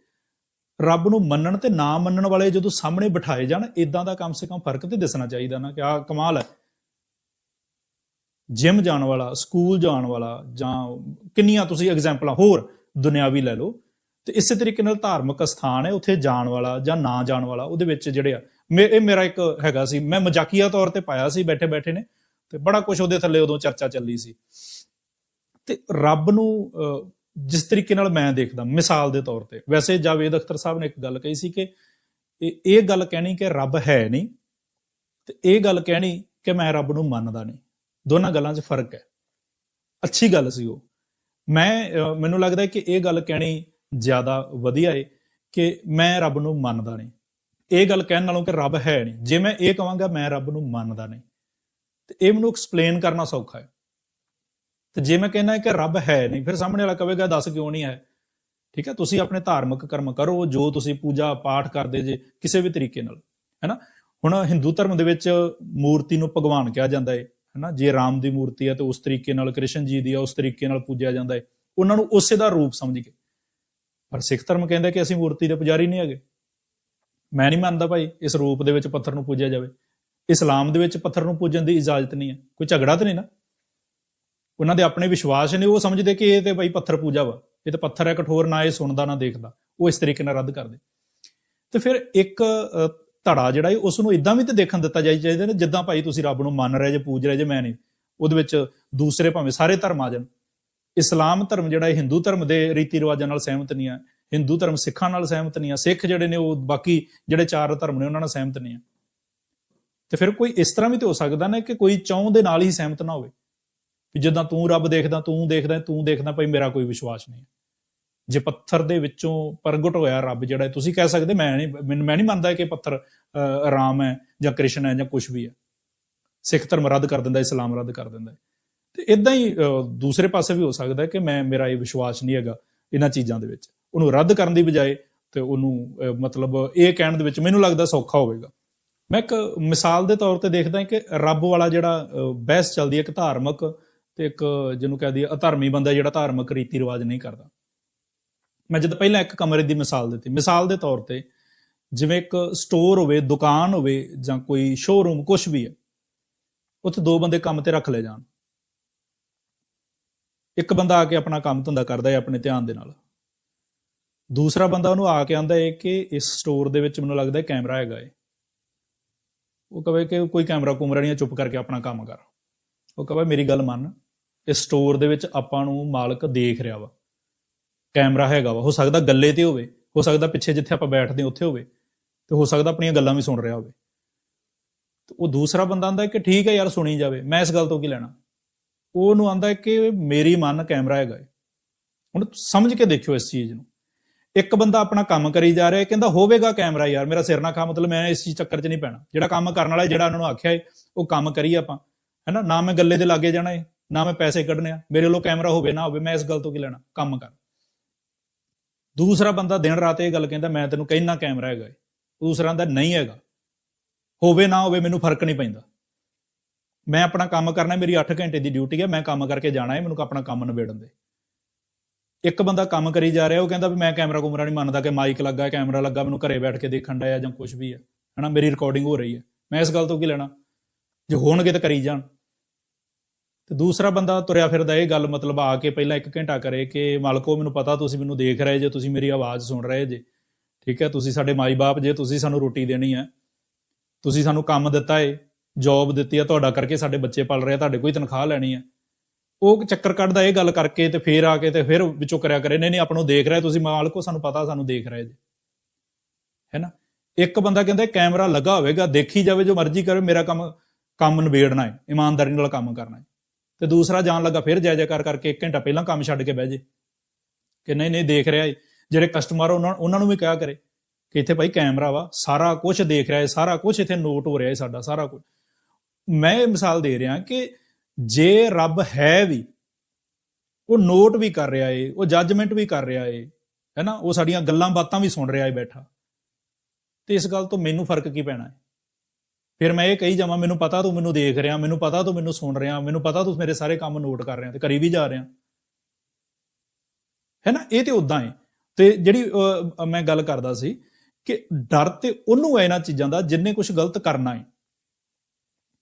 S1: ਰੱਬ ਨੂੰ ਮੰਨਣ ਤੇ ਨਾ ਮੰਨਣ ਵਾਲੇ ਜਦੋਂ ਸਾਹਮਣੇ ਬਿਠਾਏ ਜਾਣ ਇਦਾਂ ਦਾ ਕਮ ਸੇ ਕਮ ਫ਼ਰਕ ਤੇ ਦਿਸਣਾ ਚਾਹੀਦਾ ਨਾ ਕਿ ਆ ਕਮਾਲ ਹੈ। ਜਿਮ ਜਾਣ ਵਾਲਾ ਸਕੂਲ ਜਾਣ ਵਾਲਾ ਜਾਂ ਕਿੰਨੀਆਂ ਤੁਸੀਂ ਐਗਜ਼ਾਮਪਲਾਂ ਹੋਰ ਦੁਨਿਆਵੀ ਲੈ ਲਓ ਤੇ ਇਸੇ ਤਰੀਕੇ ਨਾਲ ਧਾਰਮਿਕ ਸਥਾਨ ਹੈ ਉੱਥੇ ਜਾਣ ਵਾਲਾ ਜਾਂ ਨਾ ਜਾਣ ਵਾਲਾ ਉਹਦੇ ਵਿੱਚ ਜਿਹੜੇ ਆ ਮੇ- ਇਹ ਮੇਰਾ ਇੱਕ ਹੈਗਾ ਸੀ ਮੈਂ ਮਜ਼ਾਕੀਆ ਤੌਰ ਤੇ ਪਾਇਆ ਸੀ ਬੈਠੇ ਬੈਠੇ ਨੇ ਤੇ ਬੜਾ ਕੁਝ ਉਹਦੇ ਥੱਲੇ ਉਦੋਂ ਚਰਚਾ ਚੱਲੀ ਸੀ। ਤੇ ਰੱਬ ਨੂੰ ਅਹ, ਜਿਸ ਤਰੀਕੇ ਨਾਲ ਮੈਂ ਦੇਖਦਾ, ਮਿਸਾਲ ਦੇ ਤੌਰ ਤੇ। ਵੈਸੇ ਜਾਵੇਦ ਅਖਤਰ ਸਾਹਿਬ ਨੇ ਇੱਕ ਗੱਲ ਕਹੀ ਸੀ ਕਿ ਇਹ ਗੱਲ ਕਹਿਣੀ ਕਿ ਰੱਬ ਹੈ ਨਹੀਂ ਤੇ ਇਹ ਗੱਲ ਕਹਿਣੀ ਕਿ ਮੈਂ ਰੱਬ ਨੂੰ ਮੰਨਦਾ ਨਹੀਂ। ਦੋਨਾਂ ਗੱਲਾਂ 'ਚ ਫ਼ਰਕ ਹੈ। ਅੱਛੀ ਗੱਲ ਸੀ ਉਹ। ਮੈਂ ਮੈਨੂੰ ਲੱਗਦਾ ਕਿ ਇਹ ਗੱਲ ਕਹਿਣੀ ਜ਼ਿਆਦਾ ਵਧੀਆ ਏ ਕਿ ਮੈਂ ਰੱਬ ਨੂੰ ਮੰਨਦਾ ਨਹੀਂ। ਇਹ ਗੱਲ ਕਹਿਣ ਨਾਲੋਂ ਕਿ ਰੱਬ ਹੈ ਨਹੀਂ। ਜੇ ਮੈਂ ਇਹ ਕਹਾਂਗਾ, ਮੈਂ ਰੱਬ ਨੂੰ ਮੰਨਦਾ ਨਹੀਂ। ਤੇ ਇਹ ਮੈਨੂੰ ਐਕਸਪਲੇਨ ਕਰਨਾ ਸੌਖਾ ਹੈ। ਤੇ ਜੇ ਮੈਂ ਕਹਿੰਦਾ ਕਿ ਰੱਬ ਹੈ ਨਹੀਂ, ਫਿਰ ਸਾਹਮਣੇ ਵਾਲਾ ਕਹੇਗਾ, ਦੱਸ ਕਿਉਂ ਨਹੀਂ ਹੈ? ਠੀਕ ਹੈ, ਤੁਸੀਂ ਆਪਣੇ ਧਾਰਮਿਕ ਕਰਮ ਕਰੋ, ਜੋ ਤੁਸੀਂ ਪੂਜਾ ਪਾਠ ਕਰਦੇ ਜੇ, ਕਿਸੇ ਵੀ ਤਰੀਕੇ ਨਾਲ, ਹੈਨਾ? ਹੁਣ ਹਿੰਦੂ ਧਰਮ ਦੇ ਵਿੱਚ ਮੂਰਤੀ ਨੂੰ ਭਗਵਾਨ ਕਿਹਾ ਜਾਂਦਾ ਹੈ ਹੈਨਾ? ਜੇ ਰਾਮ ਦੀ ਮੂਰਤੀ ਹੈ, ਤਾਂ ਉਸ ਤਰੀਕੇ ਨਾਲ ਕ੍ਰਿਸ਼ਨ ਜੀ ਦੀ ਹੈ ਉਸ ਤਰੀਕੇ ਨਾਲ ਪੂਜਿਆ ਜਾਂਦਾ ਹੈ ਉਹਨਾਂ ਨੂੰ ਉਸੇ ਦਾ ਰੂਪ ਸਮਝ ਕੇ। ਪਰ ਸਿੱਖ ਧਰਮ ਕਹਿੰਦਾ ਕਿ ਅਸੀਂ ਮੂਰਤੀ ਦੇ ਪੁਜਾਰੀ ਨਹੀਂ ਹੈਗੇ। ਮੈਂ ਨਹੀਂ ਮੰਨਦਾ ਭਾਈ, ਇਸ ਰੂਪ ਦੇ ਵਿੱਚ ਪੱਥਰ ਨੂੰ ਪੂਜਿਆ ਜਾਵੇ। ਇਸਲਾਮ ਦੇ ਵਿੱਚ ਪੱਥਰ ਨੂੰ ਪੂਜਣ ਦੀ ਇਜਾਜ਼ਤ ਨਹੀਂ ਹੈ। ਕੋਈ ਝਗੜਾ ਤਾਂ ਨਹੀਂ ਨਾ? ਉਹਨਾਂ ਦੇ ਆਪਣੇ ਵਿਸ਼ਵਾਸ ਨੇ ਉਹ ਸਮਝਦੇ ਕਿ ਇਹ ਤੇ ਭਾਈ ਪੱਥਰ ਪੂਜਾ ਵਾ, ਇਹ ਤਾਂ ਪੱਥਰ ਹੈ, ਕਠੋਰ ਨਾ ਇਹ ਸੁਣਦਾ, ਨਾ ਦੇਖਦਾ, ਉਹ ਇਸ ਤਰੀਕੇ ਨਾਲ ਰੱਦ ਕਰਦੇ। ਤੇ ਫਿਰ ਇੱਕ ਧੜਾ ਜਿਹੜਾ ਹੈ ਉਸ ਨੂੰ ਇਦਾਂ ਵੀ ਤੇ ਦੇਖਣ ਦਿੱਤਾ ਜਾਈ ਚਾਹੀਦਾ ਨੇ, ਜਿੱਦਾਂ ਭਾਈ ਤੁਸੀਂ ਰੱਬ ਨੂੰ ਮੰਨ ਰਹੇ ਜੇ, ਪੂਜ ਰਹੇ ਜੇ, ਮੈਂ ਨਹੀਂ। ਉਹਦੇ ਵਿੱਚ ਦੂਸਰੇ ਭਾਵੇਂ ਸਾਰੇ ਧਰਮ ਆ ਜਾਣ। ਇਸਲਾਮ ਧਰਮ ਜਿਹੜਾ ਹੈ ਹਿੰਦੂ ਧਰਮ ਦੇ ਰੀਤੀ ਰਿਵਾਜਾਂ ਨਾਲ ਸਹਿਮਤ ਨਹੀਂ ਹੈ ਹਿੰਦੂ ਧਰਮ ਸਿੱਖਾਂ ਨਾਲ ਸਹਿਮਤ ਨਹੀਂ ਹੈ ਸਿੱਖ ਜਿਹੜੇ ਨੇ ਉਹ ਬਾਕੀ ਜਿਹੜੇ ਚਾਰ ਧਰਮ ਨੇ ਉਹਨਾਂ ਨਾਲ ਸਹਿਮਤ ਨਹੀਂ ਹੈ ਤੇ ਫਿਰ ਕੋਈ ਇਸ ਤਰ੍ਹਾਂ ਵੀ ਤੇ ਹੋ ਸਕਦਾ ਨਾ ਕਿ ਕੋਈ ਚੌਂ ਦੇ ਨਾਲ ਹੀ ਸਹਿਮਤ ਨਾ ਹੋਵੇ। ਵੀ ਜਿੱਦਾਂ ਤੂੰ ਰੱਬ ਦੇਖਦਾ, ਤੂੰ ਦੇਖਦਾ ਤੂੰ ਦੇਖਦਾ, ਭਾਈ ਮੇਰਾ ਕੋਈ ਵਿਸ਼ਵਾਸ ਨਹੀਂ ਹੈ। ਜੇ ਪੱਥਰ ਦੇ ਵਿੱਚੋਂ ਪ੍ਰਗਟ ਹੋਇਆ ਰੱਬ ਜਿਹੜਾ ਤੁਸੀਂ ਕਹਿ ਸਕਦੇ, ਮੈਂ ਨਹੀਂ, ਮੈਨੂੰ- ਮੈਂ ਨਹੀਂ ਮੰਨਦਾ ਕਿ ਪੱਥਰ ਰਾਮ ਹੈ ਜਾਂ ਕ੍ਰਿਸ਼ਨ ਹੈ ਜਾਂ ਕੁਝ ਵੀ ਹੈ। ਸਿੱਖ ਧਰਮ ਰੱਦ ਕਰ ਦਿੰਦਾ, ਇਸਲਾਮ ਰੱਦ ਕਰ ਦਿੰਦਾ ਤੇ ਇਦਾਂ ਹੀ ਦੂਸਰੇ ਪਾਸੇ ਵੀ ਹੋ ਸਕਦਾ ਕਿ ਮੈਂ, ਮੇਰਾ ਇਹ ਵਿਸ਼ਵਾਸ ਨਹੀਂ ਹੈਗਾ ਇਹਨਾਂ ਚੀਜ਼ਾਂ ਦੇ ਵਿੱਚ। ਉਹਨੂੰ ਰੱਦ ਕਰਨ ਦੀ ਬਜਾਏ ਤੇ ਉਹਨੂੰ ਮਤਲਬ ਇਹ ਕਹਿਣ ਦੇ ਵਿੱਚ ਮੈਨੂੰ ਲੱਗਦਾ ਸੌਖਾ ਹੋਵੇਗਾ। ਮੈਂ ਇੱਕ ਮਿਸਾਲ ਦੇ ਤੌਰ ਤੇ ਦੇਖਦਾ ਕਿ ਰੱਬ ਵਾਲਾ ਜਿਹੜਾ ਬਹਿਸ ਚੱਲਦੀ ਹੈ ਇੱਕ ਧਾਰਮਿਕ ਇੱਕ ਜਿਹਨੂੰ ਕਹਦੀ ਅਧਰਮੀ ਬੰਦਾ ਜਿਹੜਾ ਧਾਰਮਿਕ ਰੀਤੀ ਰਿਵਾਜ ਨਹੀਂ ਕਰਦਾ। ਮੈਂ ਜਦ ਪਹਿਲਾਂ ਇੱਕ ਕਮਰੇ ਦੀ ਮਿਸਾਲ ਦਿੱਤੀ। ਮਿਸਾਲ ਦੇ ਤੌਰ ਤੇ ਜਿਵੇਂ ਇੱਕ ਸਟੋਰ ਹੋਵੇ ਦੁਕਾਨ ਹੋਵੇ ਜਾਂ ਕੋਈ ਸ਼ੋਰੂਮ ਕੁਝ ਵੀ ਹੈ ਉੱਥੇ ਦੋ ਬੰਦੇ ਕੰਮ ਤੇ ਰੱਖ ਲੈ ਜਾਣ। ਇੱਕ ਬੰਦਾ ਆ ਕੇ ਆਪਣਾ ਕੰਮ ਧੰਦਾ ਕਰਦਾ ਹੈ ਆਪਣੇ ਧਿਆਨ ਦੇ ਨਾਲ। ਦੂਸਰਾ ਬੰਦਾ ਉਹਨੂੰ ਆ ਕੇ ਆਂਦਾ ਹੈ ਕਿ ਇਸ ਸਟੋਰ ਦੇ ਵਿੱਚ ਮੈਨੂੰ ਲੱਗਦਾ ਕੈਮਰਾ ਹੈਗਾ ਏ। ਉਹ ਕਹੇ ਕਿ ਕੋਈ ਕੈਮਰਾ ਕੁਮਰਾ ਨਹੀਂ ਹੈ, ਚੁੱਪ ਕਰਕੇ ਆਪਣਾ ਕੰਮ ਕਰ। ਉਹ ਕਹੇ ਮੇਰੀ ਗੱਲ ਮੰਨ। ਇਸ ਸਟੋਰ ਦੇ ਵਿੱਚ ਆਪਾਂ ਨੂੰ ਮਾਲਕ ਦੇਖ ਰਿਹਾ ਵਾ। ਕੈਮਰਾ ਹੈਗਾ ਵਾ। ਹੋ ਸਕਦਾ ਗੱਲੇ ਤੇ ਹੋਵੇ, ਹੋ ਸਕਦਾ ਪਿੱਛੇ ਜਿੱਥੇ ਆਪਾਂ ਬੈਠਦੇ ਉੱਥੇ ਹੋਵੇ, ਤੇ ਹੋ ਸਕਦਾ ਆਪਣੀਆਂ ਗੱਲਾਂ ਵੀ ਸੁਣ ਰਿਹਾ ਹੋਵੇ। ਤੇ ਉਹ ਦੂਸਰਾ ਬੰਦਾ ਆਂਦਾ ਕਿ ਠੀਕ ਹੈ ਯਾਰ, ਸੁਣੀ ਜਾਵੇ। ਮੈਂ ਇਸ ਗੱਲ ਤੋਂ ਕੀ ਲੈਣਾ? ਉਹ ਉਹਨੂੰ ਆਂਦਾ ਕਿ ਮੇਰੀ ਮਨ ਕੈਮਰਾ ਹੈਗਾ ਏ। ਹੁਣ ਸਮਝ ਕੇ ਦੇਖਿਓ ਇਸ ਚੀਜ਼ ਨੂੰ। ਇੱਕ ਬੰਦਾ ਆਪਣਾ ਕੰਮ ਕਰੀ ਜਾ ਰਿਹਾ ਕਹਿੰਦਾ ਹੋਵੇਗਾ ਕੈਮਰਾ ਯਾਰ, ਮੇਰਾ ਸਿਰ ਨਾ ਖਾ, ਮਤਲਬ ਮੈਂ ਇਸ ਚੀਜ਼ ਚੱਕਰ 'ਚ ਨਹੀਂ ਪੈਣਾ। ਜਿਹੜਾ ਕੰਮ ਕਰਨ ਵਾਲਾ ਜਿਹੜਾ ਉਹਨਾਂ ਨੂੰ ਆਖਿਆ ਏ, ਉਹ ਕੰਮ ਕਰੀਏ ਆਪਾਂ। ਹੈਨਾ? ਨਾ ਮੈਂ ਗੱਲੇ ਦੇ ਲਾਗੇ ਜਾਣਾ ਏ। ਨਾ ਮੈਂ ਪੈਸੇ ਕੱਢਣੇ ਆ, ਮੇਰੇ ਵੱਲੋਂ ਕੈਮਰਾ ਹੋਵੇ, ਨਾ ਹੋਵੇ, ਮੈਂ ਇਸ ਗੱਲ ਤੋਂ ਕੀ ਲੈਣਾ? ਕੰਮ ਕਰ। ਦੂਸਰਾ ਬੰਦਾ ਦਿਨ ਰਾਤ ਇਹ ਗੱਲ ਕਹਿੰਦਾ, ਮੈਂ ਤੈਨੂੰ ਕਹਿਣਾ ਕੈਮਰਾ ਹੈਗਾ ਹੈ। ਦੂਸਰਾ ਦਾ ਨਹੀਂ ਹੈਗਾ। ਹੋਵੇ, ਨਾ ਹੋਵੇ, ਮੈਨੂੰ ਫ਼ਰਕ ਨਹੀਂ ਪੈਂਦਾ। ਮੈਂ ਆਪਣਾ ਕੰਮ ਕਰਨਾ, ਮੇਰੀ 8 ਘੰਟੇ ਦੀ ਡਿਊਟੀ ਹੈ, ਮੈਂ ਕੰਮ ਕਰਕੇ ਜਾਣਾ ਹੈ, ਮੈਨੂੰ ਆਪਣਾ ਕੰਮ ਨਿਬੇੜਨ ਦੇ। ਇੱਕ ਬੰਦਾ ਕੰਮ ਕਰੀ ਜਾ ਰਿਹਾ, ਉਹ ਕਹਿੰਦਾ ਵੀ ਮੈਂ ਕੈਮਰਾ ਕੁਮਰਾ ਨਹੀਂ ਮੰਨਦਾ ਕਿ ਮਾਈਕ ਲੱਗਾ, ਕੈਮਰਾ ਲੱਗਾ, ਮੈਨੂੰ ਘਰੇ ਬੈਠ ਕੇ ਦੇਖਣ ਦਾ ਜਾਂ ਕੁਝ ਵੀ ਹੈ। ਹਨਾ, ਮੇਰੀ ਰਿਕਾਰਡਿੰਗ ਹੋ ਰਹੀ ਹੈ। ਮੈਂ ਇਸ ਗੱਲ ਤੋਂ ਕੀ ਲੈਣਾ? ਜੇ ਹੋਣਗੇ ਤਾਂ ਕਰੀ ਜਾਣ। ਤੇ ਦੂਸਰਾ ਬੰਦਾ ਤੁਰਿਆ ਫਿਰਦਾ, ਇਹ ਗੱਲ ਮਤਲਬ ਆ ਕੇ ਪਹਿਲਾਂ 1 ਘੰਟਾ ਕਰੇ ਕਿ ਮਾਲਕੋ ਮੈਨੂੰ ਪਤਾ, ਤੁਸੀਂ ਮੈਨੂੰ ਦੇਖ ਰਹੇ ਜੇ, ਤੁਸੀਂ ਮੇਰੀ ਆਵਾਜ਼ ਸੁਣ ਰਹੇ ਜੇ। ਠੀਕ ਹੈ, ਤੁਸੀਂ ਸਾਡੇ ਮਾਈ-ਬਾਪ ਜੇ, ਤੁਸੀਂ ਸਾਨੂੰ ਰੋਟੀ ਦੇਣੀ ਹੈ। ਤੁਸੀਂ ਸਾਨੂੰ ਕੰਮ ਦਿੱਤਾ ਏ ਜੌਬ ਦਿੱਤੀ ਹੈ, ਤੁਹਾਡਾ ਕਰਕੇ ਸਾਡੇ ਬੱਚੇ ਪਲ ਰਹੇ ਆ, ਤੁਹਾਡੇ ਕੋਈ ਤਨਖਾਹ ਲੈਣੀ ਹੈ। ਉਹ ਚੱਕਰ ਕੱਢਦਾ ਇਹ ਗੱਲ ਕਰਕੇ ਤੇ ਫੇਰ ਆ ਕੇ ਤੇ ਫਿਰ ਵਿੱਚੋਂ ਕਰਿਆ ਕਰੇ, ਨਹੀਂ ਨਹੀਂ ਆਪਾਂ ਨੂੰ ਦੇਖ ਰਿਹਾ, ਤੁਸੀਂ ਮਾਲਕੋ ਸਾਨੂੰ ਪਤਾ, ਸਾਨੂੰ ਦੇਖ ਰਹੇ ਜੇ। ਹੈਨਾ ਇੱਕ ਬੰਦਾ ਕਹਿੰਦਾ ਕੈਮਰਾ ਲੱਗਾ ਹੋਵੇਗਾ, ਦੇਖੀ ਜਾਵੇ ਜੋ ਮਰਜ਼ੀ ਕਰੇ, ਮੇਰਾ ਕੰਮ ਕੰਮ ਨਿਬੇੜਨਾ ਹੈ ਇਮਾਨਦਾਰੀ ਨਾਲ ਕੰਮ ਕਰਨਾ ਹੈ ਤੇ ਦੂਸਰਾ ਜਾਣ ਲੱਗਾ, ਫਿਰ ਜੈ ਜੈਕਾਰ ਕਰਕੇ 1 ਘੰਟਾ ਪਹਿਲਾਂ ਕੰਮ ਛੱਡ ਕੇ ਬਹਿ ਜੇ। ਕਿ ਨਹੀਂ ਨਹੀਂ ਦੇਖ ਰਿਹਾ ਏ ਜਿਹੜੇ ਕਸਟਮਰ ਉਹਨਾਂ ਉਹਨਾਂ ਨੂੰ ਵੀ ਕਿਹਾ ਕਰੇ ਕਿ ਇੱਥੇ ਭਾਈ ਕੈਮਰਾ ਵਾ, ਸਾਰਾ ਕੁਝ ਦੇਖ ਰਿਹਾ ਏ ਸਾਰਾ ਕੁਝ ਇੱਥੇ ਨੋਟ ਹੋ ਰਿਹਾ ਏ ਸਾਡਾ, ਸਾਰਾ ਕੁਝ ਮੈਂ ਇਹ ਮਿਸਾਲ ਦੇ ਰਿਹਾ ਕਿ ਜੇ ਰੱਬ ਹੈ ਵੀ, ਉਹ ਨੋਟ ਵੀ ਕਰ ਰਿਹਾ ਏ, ਉਹ ਜੱਜਮੈਂਟ ਵੀ ਕਰ ਰਿਹਾ ਏ ਹੈਨਾ ਉਹ ਸਾਡੀਆਂ ਗੱਲਾਂ ਬਾਤਾਂ ਵੀ ਸੁਣ ਰਿਹਾ ਏ ਬੈਠਾ। ਤੇ ਇਸ ਗੱਲ ਤੋਂ ਮੈਨੂੰ ਫ਼ਰਕ ਕੀ ਪੈਣਾ ਹੈ ਫਿਰ ਮੈਂ ਇਹ ਕਹੀ ਜਾਵਾਂ, ਮੈਨੂੰ ਪਤਾ ਤੂੰ ਮੈਨੂੰ ਦੇਖ ਰਿਹਾ, ਮੈਨੂੰ ਪਤਾ ਤੂੰ ਮੈਨੂੰ ਸੁਣ ਰਿਹਾ, ਮੈਨੂੰ ਪਤਾ ਤੂੰ ਮੇਰੇ ਸਾਰੇ ਕੰਮ ਨੋਟ ਕਰ ਰਿਹਾ ਤੇ ਕਰੀ ਵੀ ਜਾ ਰਿਹਾ। ਹੈ ਨਾ? ਇਹ ਤੇ ਉਦਾਂ ਹੈ ਤੇ ਜਿਹੜੀ ਮੈਂ ਗੱਲ ਕਰਦਾ ਸੀ ਕਿ ਡਰ ਤੇ ਉਹਨੂੰ ਹੈ ਇਹਨਾਂ ਚੀਜ਼ਾਂ ਦਾ ਜਿੰਨੇ ਕੁਝ ਗਲਤ ਕਰਨਾ ਹੈ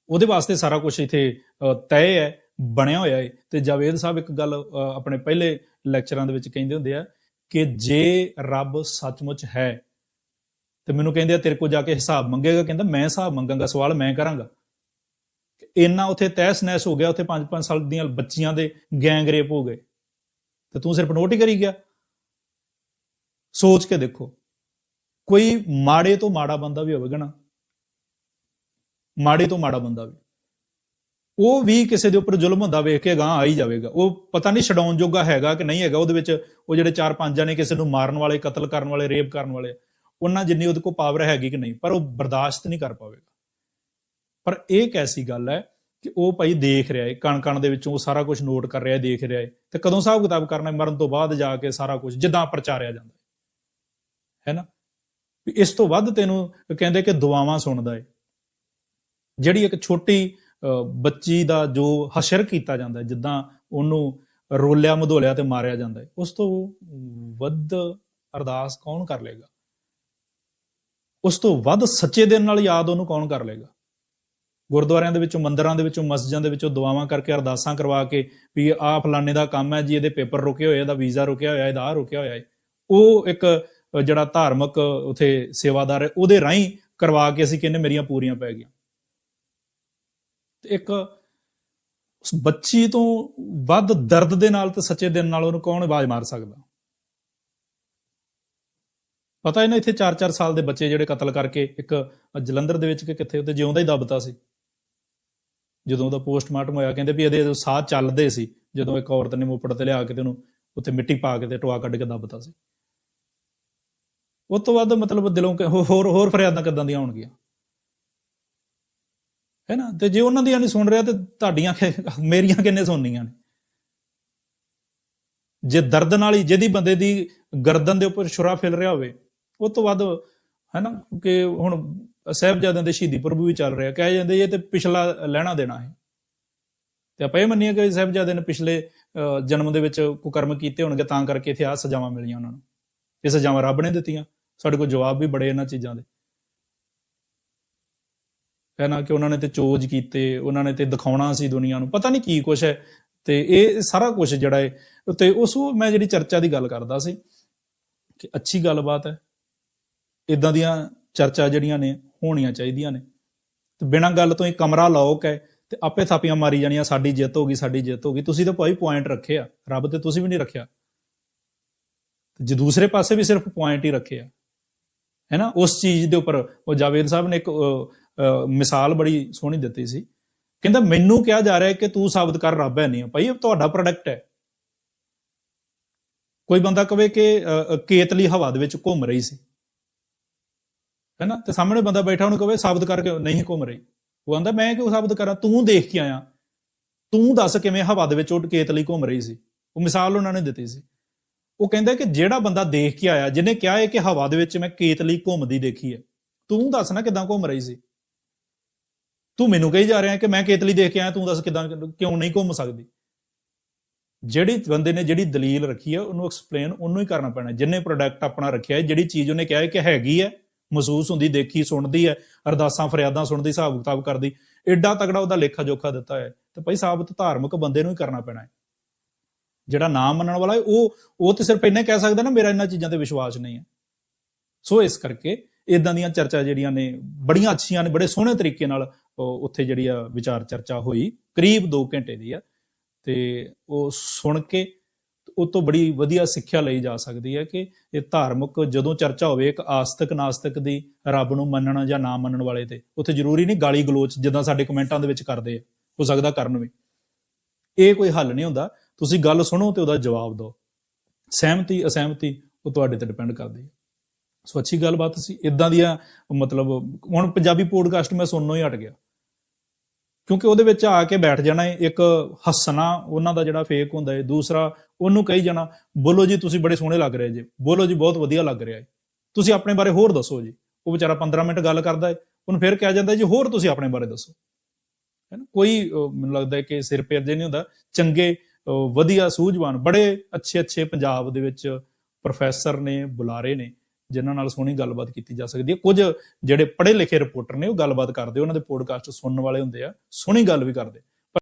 S1: ਉਹਦੇ ਵਾਸਤੇ ਸਾਰਾ ਕੁਝ ਇੱਥੇ ਤੈਅ ਹੈ, ਬਣਿਆ ਹੋਇਆ ਹੈ ਤੇ ਜਾਵੇਦ ਸਾਹਿਬ ਇੱਕ ਗੱਲ ਆਪਣੇ ਪਹਿਲੇ ਲੈਕਚਰਾਂ ਦੇ ਵਿੱਚ ਕਹਿੰਦੇ ਹੁੰਦੇ ਆ ਕਿ ਜੇ ਰੱਬ ਸੱਚਮੁੱਚ ਹੈ ਤੇ ਮੈਨੂੰ ਕਹਿੰਦੇ ਆ, ਤੇਰੇ ਕੋਲ ਜਾ ਕੇ ਹਿਸਾਬ ਮੰਗੇਗਾ। ਕਹਿੰਦਾ, ਮੈਂ ਹਿਸਾਬ ਮੰਗਾਂਗਾ, ਸਵਾਲ ਮੈਂ ਕਰਾਂਗਾ। ਇੰਨਾ ਉੱਥੇ ਤਹਿਸ ਨਹਿਸ ਹੋ ਗਿਆ, ਉੱਥੇ 5-5 ਸਾਲ ਦੀਆਂ ਬੱਚੀਆਂ ਦੇ ਗੈਂਗ ਰੇਪ ਹੋ ਗਏ। ਤੇ ਤੂੰ ਸਿਰਫ ਨੋਟ ਹੀ ਕਰੀ ਗਿਆ। ਸੋਚ ਕੇ ਦੇਖੋ, ਕੋਈ ਮਾੜੇ ਤੋਂ ਮਾੜਾ ਬੰਦਾ ਵੀ ਹੋਵੇਗਾ ਨਾ। ਮਾੜੇ ਤੋਂ ਮਾੜਾ ਬੰਦਾ ਵੀ। ਉਹ ਵੀ ਕਿਸੇ ਦੇ ਉੱਪਰ ਜ਼ੁਲਮ ਹੁੰਦਾ, ਵੇਖ ਕੇ ਗਾਂ ਆ ਹੀ ਜਾਵੇਗਾ। ਉਹ ਪਤਾ ਨਹੀਂ ਛਡਾਉਣ ਜੋਗਾ ਹੈਗਾ ਕਿ ਨਹੀਂ ਹੈਗਾ। ਉਹਦੇ ਵਿੱਚ ਉਹ ਜਿਹੜੇ ਚਾਰ ਪੰਜ ਜਣੇ ਕਿਸੇ ਨੂੰ ਮਾਰਨ ਵਾਲੇ, ਕਤਲ ਕਰਨ ਵਾਲੇ, ਰੇਪ ਕਰਨ ਵਾਲੇ ਉਹਨਾਂ ਜਿੰਨੀ ਉਹਦੇ ਕੋਲ ਪਾਵਰ ਹੈਗੀ ਕਿ ਨਹੀਂ ਪਰ ਉਹ ਬਰਦਾਸ਼ਤ ਨਹੀਂ ਕਰ ਪਾਵੇਗਾ। ਪਰ ਇਹ ਕੈਸੀ ਗੱਲ ਹੈ ਕਿ ਉਹ ਭਾਈ ਦੇਖ ਰਿਹਾ ਹੈ ਕਣ ਕਣ ਦੇ ਵਿੱਚੋਂ ਉਹ ਸਾਰਾ ਕੁਝ ਨੋਟ ਕਰ ਰਿਹਾ ਹੈ ਦੇਖ ਰਿਹਾ ਹੈ ਤੇ ਕਦੋਂ ਹਿਸਾਬ ਕਿਤਾਬ ਕਰਨਾ ਮਰਨ ਤੋਂ ਬਾਅਦ ਜਾ ਕੇ ਸਾਰਾ ਕੁਝ ਜਿੱਦਾਂ ਪ੍ਰਚਾਰਿਆ ਜਾਂਦਾ ਹੈ ਹੈਨਾ ਵੀ ਇਸ ਤੋਂ ਵੱਧ ਤੈਨੂੰ ਕਹਿੰਦੇ ਕਿ ਦੁਆਵਾਂ ਸੁਣਦਾ ਹੈ ਜਿਹੜੀ ਇੱਕ ਛੋਟੀ ਅਹ, ਬੱਚੀ ਦਾ ਜੋ ਹਸ਼ਰ ਕੀਤਾ ਜਾਂਦਾ ਜਿੱਦਾਂ ਉਹਨੂੰ ਰੋਲਿਆ ਮਧੋਲਿਆ ਤੇ ਮਾਰਿਆ ਜਾਂਦਾ ਹੈ ਉਸ ਤੋਂ ਵੱਧ ਅਰਦਾਸ ਕੌਣ ਕਰ ਲੇਗਾ? ਉਸ ਤੋਂ ਵੱਧ ਸੱਚੇ ਦਿਨ ਨਾਲ ਯਾਦ ਉਹਨੂੰ ਕੌਣ ਕਰ ਲੇਗਾ ਗੁਰਦੁਆਰਿਆਂ ਦੇ ਵਿੱਚੋਂ, ਮੰਦਿਰਾਂ ਦੇ ਵਿੱਚੋਂ, ਮਸਜਿਦਾਂ ਦੇ ਵਿੱਚੋਂ ਦੁਆਵਾਂ ਕਰਕੇ ਅਰਦਾਸਾਂ ਕਰਵਾ ਕੇ ਵੀ ਆਹ ਫਲਾਣੇ ਦਾ ਕੰਮ ਹੈ ਜੀ, ਇਹਦੇ ਪੇਪਰ ਰੁਕੇ ਹੋਏ ਇਹਦਾ ਵੀਜ਼ਾ ਰੁਕਿਆ ਹੋਇਆ, ਇਹਦਾ ਆਹ ਰੁਕਿਆ ਹੋਇਆ ਹੈ। ਉਹ ਇੱਕ ਜਿਹੜਾ ਧਾਰਮਿਕ ਉਥੇ ਸੇਵਾਦਾਰ ਹੈ, ਉਹਦੇ ਰਾਹੀਂ ਕਰਵਾ ਕੇ ਅਸੀਂ ਕਹਿੰਦੇ ਮੇਰੀਆਂ ਪੂਰੀਆਂ ਪੈ ਗਈਆਂ। ਤੇ ਇੱਕ ਉਸ ਬੱਚੀ ਤੋਂ ਵੱਧ ਦਰਦ ਦੇ ਨਾਲ ਤੇ ਸੱਚੇ ਦਿਨ ਨਾਲ ਉਹਨੂੰ ਕੌਣ ਆਵਾਜ਼ ਮਾਰ ਸਕਦਾ? ਪਤਾ ਹੈ ਨਾ ਇੱਥੇ 4-4 ਸਾਲ ਦੇ ਬੱਚੇ ਜਿਹੜੇ ਕਤਲ ਕਰਕੇ ਇੱਕ ਜਲੰਧਰ ਦੇ ਵਿੱਚ ਕਿ ਕਿੱਥੇ ਉੱਤੇ ਜਿਉਂਦਾ ਹੀ ਦੱਬਤਾ ਸੀ। ਜਦੋਂ ਉਹਦਾ ਪੋਸਟਮਾਰਟਮ ਹੋਇਆ, ਕਹਿੰਦੇ ਵੀ ਇਹਦੇ ਸਾਹ ਚੱਲਦੇ ਸੀ, ਜਦੋਂ ਇੱਕ ਔਰਤ ਨੇ ਮੋਪੜ ਤੇ ਲਿਆ ਕੇ ਤੇ ਉਹਨੂੰ ਉੱਤੇ ਮਿੱਟੀ ਪਾ ਕੇ ਤੇ ਟੋਆ ਕੱਢ ਕੇ ਦੱਬਤਾ ਸੀ। ਉਸ ਤੋਂ ਬਾਅਦ ਮਤਲਬ ਦਿਲੋਂ ਹੋਰ ਹੋਰ ਫਰਿਆਦਾਂ ਕਿੱਦਾਂ ਦੀਆਂ ਹੋਣਗੀਆਂ? ਹੈ ਨਾ? ਤੇ ਜੇ ਉਹਨਾਂ ਦੀਆਂ ਨਹੀਂ ਸੁਣ ਰਿਹਾ ਤੇ ਤੁਹਾਡੀਆਂ ਮੇਰੀਆਂ ਕਿੰਨੇ ਸੁਣਨੀਆਂ ਨੇ? ਜੇ ਦਰਦ ਨਾਲ ਹੀ, ਜਿਹਦੀ ਬੰਦੇ ਦੀ ਗਰਦਨ ਦੇ ਉੱਪਰ ਛੁਰਾ ਫਿਲ ਰਿਹਾ ਹੋਵੇ ਉਹ ਤੋਂ ਬਾਅਦ ਹੈ ਕਿ ਹੁਣ ਸਾਹਿਬਜ਼ਾਦਿਆਂ ਦੇ ਸ਼ਹੀਦੀ ਪੁਰਬ ਵੀ ਚੱਲ ਰਿਹਾ। ਕਹੇ ਜਾਂਦੇ ਇਹ ਤੇ ਪਿਛਲਾ ਲੈਣਾ ਦੇਣਾ ਹੈ। ਤੇ ਆਪਾਂ ਇਹ ਮੰਨੀਏ ਕਿ ਸਾਹਿਬਜ਼ਾਦੇ ਨੇ ਪਿਛਲੇ ਜਨਮ ਦੇ ਵਿੱਚ ਕੁਕਰਮ ਕੀਤੇ ਹੋਣਗੇ, ਤਾਂ ਕਰਕੇ ਇੱਥੇ ਆ ਸਜ਼ਾਵਾਂ ਮਿਲੀਆਂ ਉਹਨਾਂ ਨੂੰ। ਇਹ ਸਜ਼ਾਵਾਂ ਰੱਬ ਨੇ ਦਿੱਤੀਆਂ। ਸਾਡੇ ਕੋਲ ਜਵਾਬ ਵੀ ਬੜੇ ਇਹਨਾਂ ਚੀਜ਼ਾਂ ਦੇ। ਹੈ ਕਿ ਉਹਨਾਂ ਨੇ ਤੇ ਚੋਜ ਕੀਤੇ, ਉਹਨਾਂ ਨੇ ਤੇ ਦਿਖਾਉਣਾ ਸੀ ਦੁਨੀਆ ਨੂੰ। ਪਤਾ ਨਹੀਂ ਕੀ ਕੁਛ ਹੈ। ਤੇ ਇਹ ਸਾਰਾ ਕੁਝ ਜਿਹੜਾ ਹੈ, ਤੇ ਉਸ ਮੈਂ ਜਿਹੜੀ ਚਰਚਾ ਦੀ ਗੱਲ ਕਰਦਾ ਸੀ, ਕਿ ਅੱਛੀ ਗੱਲਬਾਤ ਹੈ। ਇਦਾਂ ਦੀਆਂ ਚਰਚਾ ਜਿਹੜੀਆਂ ਨੇ ਹੋਣੀਆਂ ਚਾਹੀਦੀਆਂ ਨੇ। ਤੇ ਬਿਨਾਂ ਗੱਲ ਤੋਂ ਹੀ ਕਮਰਾ ਲੌਕ ਹੈ ਤੇ ਆਪੇ ਥਾਪੀਆਂ ਮਾਰੀ ਜਾਣੀਆਂ, ਸਾਡੀ ਜਿੱਤ ਹੋ ਗਈ, ਸਾਡੀ ਜਿੱਤ ਹੋ ਗਈ। ਤੁਸੀਂ ਤਾਂ ਭਾਈ ਪੁਆਇੰਟ ਰੱਖੇ ਆ ਰੱਬ ਤੇ ਤੁਸੀਂ ਵੀ ਨਹੀਂ ਰੱਖਿਆ। ਜੇ ਦੂਸਰੇ ਪਾਸੇ ਵੀ ਸਿਰਫ ਪੁਆਇੰਟ ਹੀ ਰੱਖੇ ਆ ਹੈ ਨਾ? ਉਸ ਚੀਜ਼ ਦੇ ਉੱਪਰ। ਉਹ ਜਾਵੇਦ ਸਾਹਿਬ ਨੇ ਇੱਕ ਮਿਸਾਲ ਬੜੀ ਸੋਹਣੀ ਦਿੱਤੀ ਸੀ। ਕਹਿੰਦਾ, ਮੈਨੂੰ ਕਿਹਾ ਜਾ ਰਿਹਾ ਕਿ ਤੂੰ ਸਾਬਤ ਕਰ, ਰੱਬ ਹੈ ਨਹੀਂ। ਭਾਈ, ਇਹ ਤੁਹਾਡਾ ਪ੍ਰੋਡਕਟ ਹੈ। ਕੋਈ ਬੰਦਾ ਕਵੇ ਕਿ ਕੇਤਲੀ ਹਵਾ ਦੇ ਵਿੱਚ ਘੁੰਮ ਰਹੀ ਸੀ। ਹੈਨਾ ਤੇ ਸਾਹਮਣੇ ਬੰਦਾ ਬੈਠਾ, ਉਹਨੂੰ ਕਵੇ ਸਾਬਤ ਕਰਕੇ ਨਹੀਂ ਘੁੰਮ ਰਹੀ। ਉਹ ਕਹਿੰਦਾ ਮੈਂ ਕਿਉਂ ਸਾਬਤ ਕਰਾਂ? ਤੂੰ ਦੇਖ ਕੇ ਆਇਆ। ਤੂੰ ਦੱਸ ਕਿਵੇਂ ਹਵਾ ਦੇ ਵਿੱਚ ਉਹ ਕੇਤਲੀ ਘੁੰਮ ਰਹੀ ਸੀ। ਉਹ ਮਿਸਾਲ ਉਹਨਾਂ ਨੇ ਦਿੱਤੀ ਸੀ। ਉਹ ਕਹਿੰਦਾ ਕਿ ਜਿਹੜਾ ਬੰਦਾ ਦੇਖ ਕੇ ਆਇਆ, ਜਿਹਨੇ ਕਿਹਾ ਹੈ ਕਿ ਹਵਾ ਦੇ ਵਿੱਚ ਮੈਂ ਕੇਤਲੀ ਘੁੰਮਦੀ ਦੇਖੀ ਹੈ, ਤੂੰ ਦੱਸ ਨਾ ਕਿਦਾਂ ਘੁੰਮ ਰਹੀ ਸੀ। ਤੂੰ ਮੈਨੂੰ ਕਹੀ ਜਾ ਰਿਹਾ ਕਿ ਮੈਂ ਕੇਤਲੀ ਦੇਖ ਕੇ ਆਇਆ, ਤੂੰ ਦੱਸ ਕਿਦਾਂ ਕਿਉਂ ਨਹੀਂ ਘੁੰਮ ਸਕਦੀ। ਜਿਹੜੀ ਬੰਦੇ ਨੇ ਜਿਹੜੀ ਦਲੀਲ ਰੱਖੀ ਹੈ, ਉਹਨੂੰ ਐਕਸਪਲੇਨ ਉਹਨੂੰ ਹੀ ਕਰਨਾ ਪੈਣਾ ਜਿੰਨੇ ਪ੍ਰੋਡਕਟ ਆਪਣਾ ਰੱਖਿਆ ਹੈ, ਜਿਹੜੀ ਚੀਜ਼ ਉਹਨੇ ਕਿਹਾ ਹੈ ਕਿ ਹੈਗੀ ਹੈ ਮਹਿਸੂਸ ਹੁੰਦੀ, ਦੇਖੀ, ਸੁਣਦੀ ਹੈ, ਅਰਦਾਸਾਂ, ਫਰਿਆਦਾਂ ਸੁਣਦੀ, ਹਿਸਾਬ ਕਿਤਾਬ ਕਰਦੀ ਐਡਾ ਤਗੜਾ ਉਹਦਾ ਲੇਖਾ ਜੋਖਾ ਦਿੱਤਾ ਹੈ, ਤੇ ਭਾਈ ਸਾਬਤ ਧਾਰਮਿਕ ਬੰਦੇ ਨੂੰ ਹੀ ਕਰਨਾ ਪੈਣਾ ਹੈ। ਜਿਹੜਾ ਨਾਮ ਮੰਨਣ ਵਾਲਾ ਹੈ, ਉਹ ਉਹ ਤੇ ਸਿਰਫ ਇੰਨਾ ਕਹਿ ਸਕਦਾ ਨਾ, ਮੇਰਾ ਇਹਨਾਂ ਚੀਜ਼ਾਂ ਤੇ ਵਿਸ਼ਵਾਸ ਨਹੀਂ ਹੈ। ਸੋ ਇਸ ਕਰਕੇ ਇਦਾਂ ਦੀਆਂ ਚਰਚਾ ਜਿਹੜੀਆਂ ਨੇ, ਬੜੀਆਂ ਅੱਛੀਆਂ ਨੇ, ਬੜੇ ਸੋਹਣੇ ਤਰੀਕੇ ਨਾਲ ਉਹ ਉੱਥੇ ਜਿਹੜੀ ਆ ਵਿਚਾਰ ਚਰਚਾ ਹੋਈ, ਕਰੀਬ 2 ਘੰਟੇ ਦੀ ਆ, ਤੇ ਉਹ ਸੁਣ ਕੇ ਉਹ ਤੋਂ ਬੜੀ ਵਧੀਆ ਸਿੱਖਿਆ ਲਈ ਜਾ ਸਕਦੀ ਹੈ ਕਿ ਇਹ ਧਾਰਮਿਕ ਜਦੋਂ ਚਰਚਾ ਹੋਵੇ ਇੱਕ ਆਸਤਿਕ ਨਾਸਤਿਕ ਦੀ ਰੱਬ ਨੂੰ ਮੰਨਣ ਜਾਂ ਨਾ ਮੰਨਣ ਵਾਲੇ ਤੇ, ਉੱਥੇ ਜ਼ਰੂਰੀ ਨਹੀਂ ਗਾਲੀ ਗਲੋਚ ਜਿੱਦਾਂ ਸਾਡੇ ਕਮੈਂਟਾਂ ਦੇ ਵਿੱਚ ਕਰਦੇ ਆ, ਹੋ ਸਕਦਾ ਕਰਨ ਵੀ। ਇਹ ਕੋਈ ਹੱਲ ਨਹੀਂ ਹੁੰਦਾ, ਤੁਸੀਂ ਗੱਲ ਸੁਣੋ ਤੇ ਉਹਦਾ ਜਵਾਬ ਦਿਓ। ਸਹਿਮਤੀ, ਅਸਹਿਮਤੀ, ਉਹ ਤੁਹਾਡੇ ਤੇ ਡਿਪੈਂਡ ਕਰਦੀ ਹੈ। ਸੋ ਅੱਛੀ ਗੱਲਬਾਤ ਸੀ ਇਦਾਂ ਦੀਆਂ ਮਤਲਬ, ਹੁਣ ਪੰਜਾਬੀ ਪੋਡਕਾਸਟ ਮੈਂ ਸੁਣਨੋਂ ਹੀ ਹਟ ਗਿਆ। ਕਿਉਂਕਿ ਉਹਦੇ ਵਿੱਚ ਆ ਕੇ ਬੈਠ ਜਾਣਾ ਹੈ, ਇੱਕ ਹੱਸਣਾ ਉਹਨਾਂ ਦਾ ਜਿਹੜਾ ਫੇਕ ਹੁੰਦਾ ਹੈ ਦੂਸਰਾ ਉਹਨੂੰ ਕਹੀ ਜਾਣਾ ਬੋਲੋ ਜੀ ਤੁਸੀਂ ਬੜੇ ਸੋਹਣੇ ਲੱਗ ਰਹੇ ਜੀ ਬੋਲੋ ਜੀ ਬਹੁਤ ਵਧੀਆ ਲੱਗ ਰਿਹਾ ਹੈ ਤੁਸੀਂ ਆਪਣੇ ਬਾਰੇ ਹੋਰ ਦੱਸੋ ਜੀ। ਉਹ ਵਿਚਾਰਾ 15 ਮਿੰਟ ਗੱਲ ਕਰਦਾ ਹੈ ਉਹਨੂੰ ਫਿਰ ਕਿਹਾ ਜਾਂਦਾ ਜੀ ਹੋਰ ਤੁਸੀਂ ਆਪਣੇ ਬਾਰੇ ਦੱਸੋ। ਹੈ ਨਾ? ਕੋਈ ਮੈਨੂੰ ਲੱਗਦਾ ਹੈ ਕਿ ਸਿਰ ਪੇਰ ਜੇ ਨਹੀਂ ਹੁੰਦਾ। ਚੰਗੇ ਵਧੀਆ ਸੂਝਵਾਨ ਬੜੇ ਅੱਛੇ ਅੱਛੇ ਪੰਜਾਬ ਦੇ ਵਿੱਚ ਪ੍ਰੋਫੈਸਰ ਨੇ ਬੁਲਾਰੇ ਨੇ। ਜਿਨ੍ਹਾਂ ਨਾਲ ਸੋਹਣੀ ਗੱਲਬਾਤ ਕੀਤੀ ਜਾ ਸਕਦੀ ਹੈ। ਕੁਝ ਜਿਹੜੇ ਪੜ੍ਹੇ ਲਿਖੇ ਰਿਪੋਰਟਰ ਨੇ ਉਹ ਗੱਲਬਾਤ ਕਰਦੇ ਉਹਨਾਂ ਦੇ ਪੋਡਕਾਸਟ ਸੁਣਨ ਵਾਲੇ ਹੁੰਦੇ ਆ। ਸੋਹਣੀ ਗੱਲ ਵੀ ਕਰਦੇ।